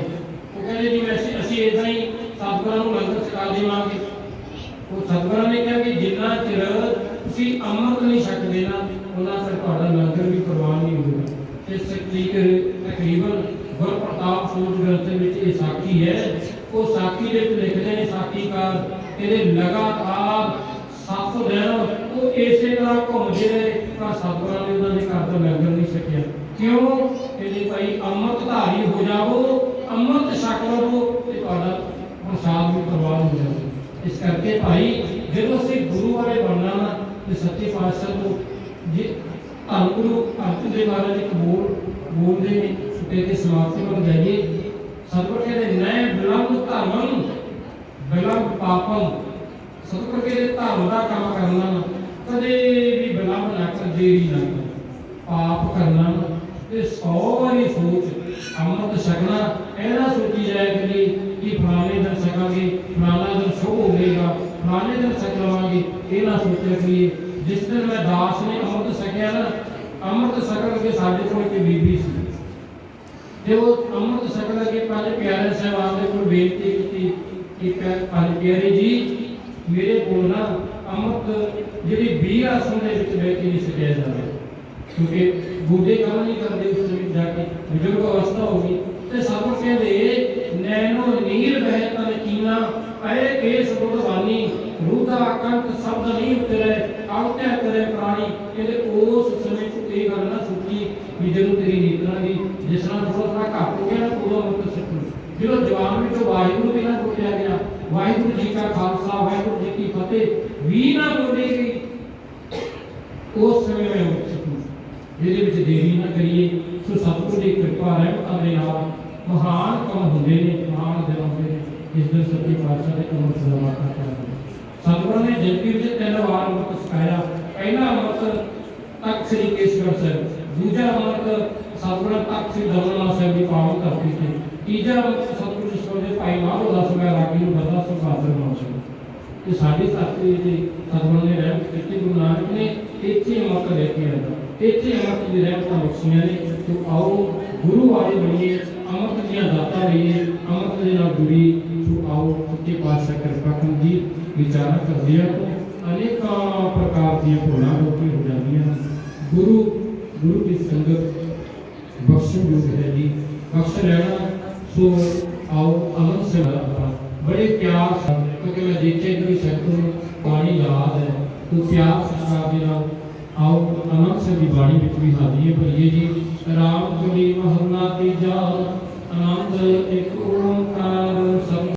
Speaker 1: ਉਹ ਕਹਿੰਦੇ ਜੀ, ਮੈਂ ਅਸੀਂ ਇਦਾਂ ਹੀ ਸਤਿਗੁਰਾਂ ਨੂੰ ਲੰਗਰ ਛਕਾ ਦੇਵਾਂਗੇ। ਉਹ ਸਤਿਗੁਰਾਂ ਨੇ ਕਿਹਾ ਕਿ ਜਿੰਨਾ ਚਿਰ ਤੁਸੀਂ ਅੰਮ੍ਰਿਤ ਨਹੀਂ ਛਕਦੇ ਨਾ, ਉਹਨਾਂ ਚਿਰ ਤੁਹਾਡਾ ਲੰਗਰ ਵੀ ਪ੍ਰਵਾਨ ਨਹੀਂ ਹੋਵੇਗਾ ਇਸ ਤਕਰੀਬਨ ਗੁਰ ਪ੍ਰਤਾਪ ਗ੍ਰੰਥ ਵਿੱਚ ਇਹ ਸਾਖੀ ਹੈ ਉਹ ਸਾਖੀ ਦੇ ਵਿੱਚ ਲਿਖਦੇ ਨੇ ਸਾਖੀਕਾਰ ਇਹਦੇ ਲਗਾਤਾਰ ਸੱਤ ਦਿਨ ਉਹ ਇਸੇ ਤਰ੍ਹਾਂ ਘੁੰਮਦੇ ਰਹੇ, ਪਰ ਸਤਿਗੁਰਾਂ ਨੇ ਉਹਨਾਂ ਦੇ ਘਰ ਤੋਂ ਲੰਗਰ ਨਹੀਂ ਛਕਿਆ। ਕਿਉਂ? ਕਹਿੰਦੇ ਭਾਈ ਅੰਮ੍ਰਿਤ ਧਾਰੀ ਹੋ ਜਾਵੋ, ਅੰਮ੍ਰਿਤ ਛਕ ਲਵੋ ਤੇ ਤੁਹਾਡਾ ਪ੍ਰਸਾਦ ਵੀ ਪ੍ਰਵਾਨ ਹੋ ਜਾਵੇ। ਇਸ ਕਰਕੇ ਭਾਈ, ਜਦੋਂ ਅਸੀਂ ਗੁਰੂ ਵਾਲੇ ਬਣਨਾ ਨਾ, ਤੇ ਸੱਚੇ ਪਾਤਸ਼ਾਹ ਨੂੰ ਜੇ ਧੰਨ ਗੁਰੂ ਅਰਜਨ ਦੇਵ ਮਹਾਰਾਜ ਇੱਕ ਬੋਲਦੇ ਨੇ, ਤੇ ਸਮਾਪਤੀ ਵੱਲ ਜਾਈਏ। ਸਤਿਗੁਰ ਕਹਿੰਦੇ ਨੈ ਬਿਲੰਬ ਧਰਮੰ ਬਿਲੰਬ ਪਾਪੰ ਸਤਿਗੁਰ ਕਹਿੰਦੇ ਧਰਮ ਦਾ ਕੰਮ ਕਰਨਾ ਕਦੇ ਵੀ ਬਿਲੰਬ ਨਾ ਕਰ ਦੇਰੀ ਨਾ ਪਾਪ ਕਰਨਾ ਤੇ 100 ਵਾਰੀ ਸੋਚ, ਅੰਮ੍ਰਿਤ ਛਕਣਾ, ਇਹਦਾ ਸੋਚੀ ਜਾਏ ਕਿ ਕਿ ਫਲਾਣੇ ਦਿਨ ਛਕਾਂਗੇ, ਫਲਾਣਾ ਦਿਨ ਸ਼ੁਭ ਹੋਵੇਗਾ, ਫਲਾਣੇ ਦਿਨ ਛਕ ਲਵਾਂਗੇ ਇਹ ਨਾ ਸੋਚਿਆ ਕਿ ਜਿਸ ਦਿਨ ਮੈਂ ਦਾਸ ਨੇ ਅੰਮ੍ਰਿਤ ਛਕਿਆ ਨਾ, ਅੰਮ੍ਰਿਤ ਛਕਣ ਲੱਗੇ ਸਾਡੇ ਕੋਲ ਇੱਕ ਬੀਬੀ ਸੀ। ਤੇ ਉਹ ਅੰਮ੍ਰਿਤ ਛਕਣ ਲੱਗੇ ਪੰਜ ਪਿਆਰੇ ਸਾਹਿਬਾਨ ਦੇ ਕੋਲ ਬੇਨਤੀ ਕੀਤੀ ਕਿ ਪੈ- ਪੰਜ ਪਿਆਰੇ ਜੀ, ਮੇਰੇ ਕੋਲ ਨਾ ਅੰਮ੍ਰਿਤ ਜਿਹੜੀ 20 ਆਸਣ ਦੇ ਵਿੱਚ ਬਹਿ ਕੇ ਨਹੀਂ ਛਕਿਆ ਜਾਂਦਾ। ਕਿਉਂਕਿ ਬੁੱਢੇ ਕੰਮ ਨਹੀਂ ਕਰਦੇ ਉਸ ਵਿੱਚ ਜਾ ਕੇ, ਬਜ਼ੁਰਗ ਅਵਸਥਾ ਹੋ ਗਈ। ਤੇ ਸਾਨੂੰ ਕਹਿੰਦੇ, ਨੈਣੋ ਨੀਰ ਬਹਿ ਤਨ ਕੀਨਾ ਐ ਕੇਸ ਗੁਰਬਾਨੀ ਰੂਦਾ ਕੰਤ ਸ਼ਬਦ ਨਹੀਂ ਉਤਰੇ ਆਉਤਿਆ ਕਰੇ ਪ੍ਰਾਣੀ। ਕਹਿੰਦੇ ਉਸ ਸਮੇਂ ਚ ਇਹ ਗੱਲ ਨਾ ਸੋਚੀ ਵੀ ਜਦੋਂ ਤੇਰੀ ਨੀਤਰਾ ਦੀ ਜਿਸ ਨਾਲ ਥੋੜਾ ਥੋੜਾ ਘੱਟ ਹੋ ਗਿਆ ਨਾ ਉਦੋਂ ਮੁਕਤ ਸਿੱਖੂ ਜਦੋਂ ਜਵਾਨ ਵਿੱਚੋਂ ਵਾਹਿਗੁਰੂ ਵੀ ਨਾ ਬੋਲਿਆ ਗਿਆ, ਵਾਹਿਗੁਰੂ ਜੀ ਕਾ ਖਾਲਸਾ, ਵਾਹਿਗੁਰੂ ਜੀ ਕੀ ਫਤਿਹ, ਵੀ ਨਾ ਬੋਲੀ ਗਈ, ਉਸ ਸਮੇਂ ਮੈਂ ਮੁਕਤ ਸਿੱਖੂ ਜਿਹਦੇ ਵਿੱਚ ਦੇਰੀ ਨਾ ਕਰੀਏ, ਸੋ ਸਤਿਗੁਰ ਦੀ ਕਿਰਪਾ ਰਹਿਮਤਾਂ ਦੇ ਨਾਲ ਮਹਾਨ ਕੰਮ ਹੁੰਦੇ ਨੇ, ਮਹਾਨ ਦਿਨ ਹੁੰਦੇ ਨੇ। ਇਸ ਦਿਨ ਸੱਚੇ ਪਾਤਸ਼ਾਹ ਦੇ ਅੰਮ੍ਰਿਤ ਸਮਾਪਤ ਕਰਦੇ ਸਤਿਗੁਰਾਂ ਨੇ ਜਪੀ ਵਿੱਚ ਤਿੰਨ ਵਾਰ ਅੰਮ੍ਰਿਤ ਸਿਖਾਇਆ ਪਹਿਲਾ ਅੰਮ੍ਰਿਤ ਤਖਤ ਸ੍ਰੀ ਕੇਸਗੜ੍ਹ ਸਾਹਿਬ, ਦੂਜਾ ਅੰਮ੍ਰਿਤ ਸਤਿਗੁਰਾਂ ਤਖਤ ਸ੍ਰੀ ਦਮਨਨਾਥ ਸਾਹਿਬ ਦੀ ਪਾਵਨ ਧਰਤੀ ਤੇ, ਤੀਜਾ ਅੰਮ੍ਰਿਤ ਸਤਿਗੁਰੂ ਜੀ ਸੋਦੇ ਭਾਈ ਮਾਧੋ ਦਾਸ ਮੈਂ ਰਾਗੀ ਨੂੰ ਬਦਲਾ ਸੁਭਾਦਰ ਨਾਮ ਤੇ ਸਾਡੀ ਧਰਤੀ ਤੇ ਸਤਿਗੁਰਾਂ ਨੇ ਰਹਿਮਤ ਕੀਤੀ ਗੁਰੂ ਨਾਨਕ ਨੇ ਇੱਥੇ ਅੰਮ੍ਰਿਤ ਲੈ ਕੇ ਆਇਆ। ਇੱਥੇ ਅੰਮ੍ਰਿਤ ਦੀ ਰਹਿਮਤਾਂ ਬਖਸ਼ੀਆਂ ਨੇ, ਤੇ ਆਓ ਗੁਰੂ ਵਾਲੇ ਬਣੀਏ, ਅੰਮ੍ਰਿਤ ਦੀਆਂ ਦਾਤਾਂ ਲਈਏ ਅੰਮ੍ਰਿਤ ਦੇ ਨਾਲ ਜੁੜੀ ਸੋ ਆਓ ਸੱਚੇ ਪਾਤਸ਼ਾਹ ਕਿਰਪਾ ਕਰਨ ਜੀ ਵਿਚਾਰ ਕਰਦੇ ਆ, ਤੋਂ ਅਨੇਕਾਂ ਪ੍ਰਕਾਰ ਦੀਆਂ ਭੁੱਲਾਂ ਲੋਕੀ ਹੋ ਜਾਂਦੀਆਂ ਹਨ। ਗੁਰੂ ਗੁਰੂ ਦੀ ਸੰਗਤ ਬਖਸ਼ਣ ਯੋਗ ਹੈ ਜੀ। ਬਖਸ਼ ਲੈਣਾ, ਸੋ ਆਓ ਅਮਨ ਸੇ ਆਪਾਂ। ਬੜੇ ਪਿਆਰ ਨਾਲ, ਕਿਉਂਕਿ ਮੈਂ ਦੇਖਿਆ ਕਿ ਸੈਕਟਰ ਨੂੰ ਬਾਣੀ ਯਾਦ ਹੈ। ਤੋ ਪਿਆਰ ਸਤਿਕਾਰ ਦੇ ਨਾਲ ਆਓ ਅਨੰਦ ਸਿੰਘ ਦੀ ਬਾਣੀ ਵਿੱਚ ਵੀ ਹਾਜ਼ਰੀ ਭਰੀਏ ਜੀ। ਰਾਮ ਕਲੀ ਮਹੱਲਾ ਤੀਜਾ ਆਨੰਦ ਇੱਕ ਓੰਕਾਰ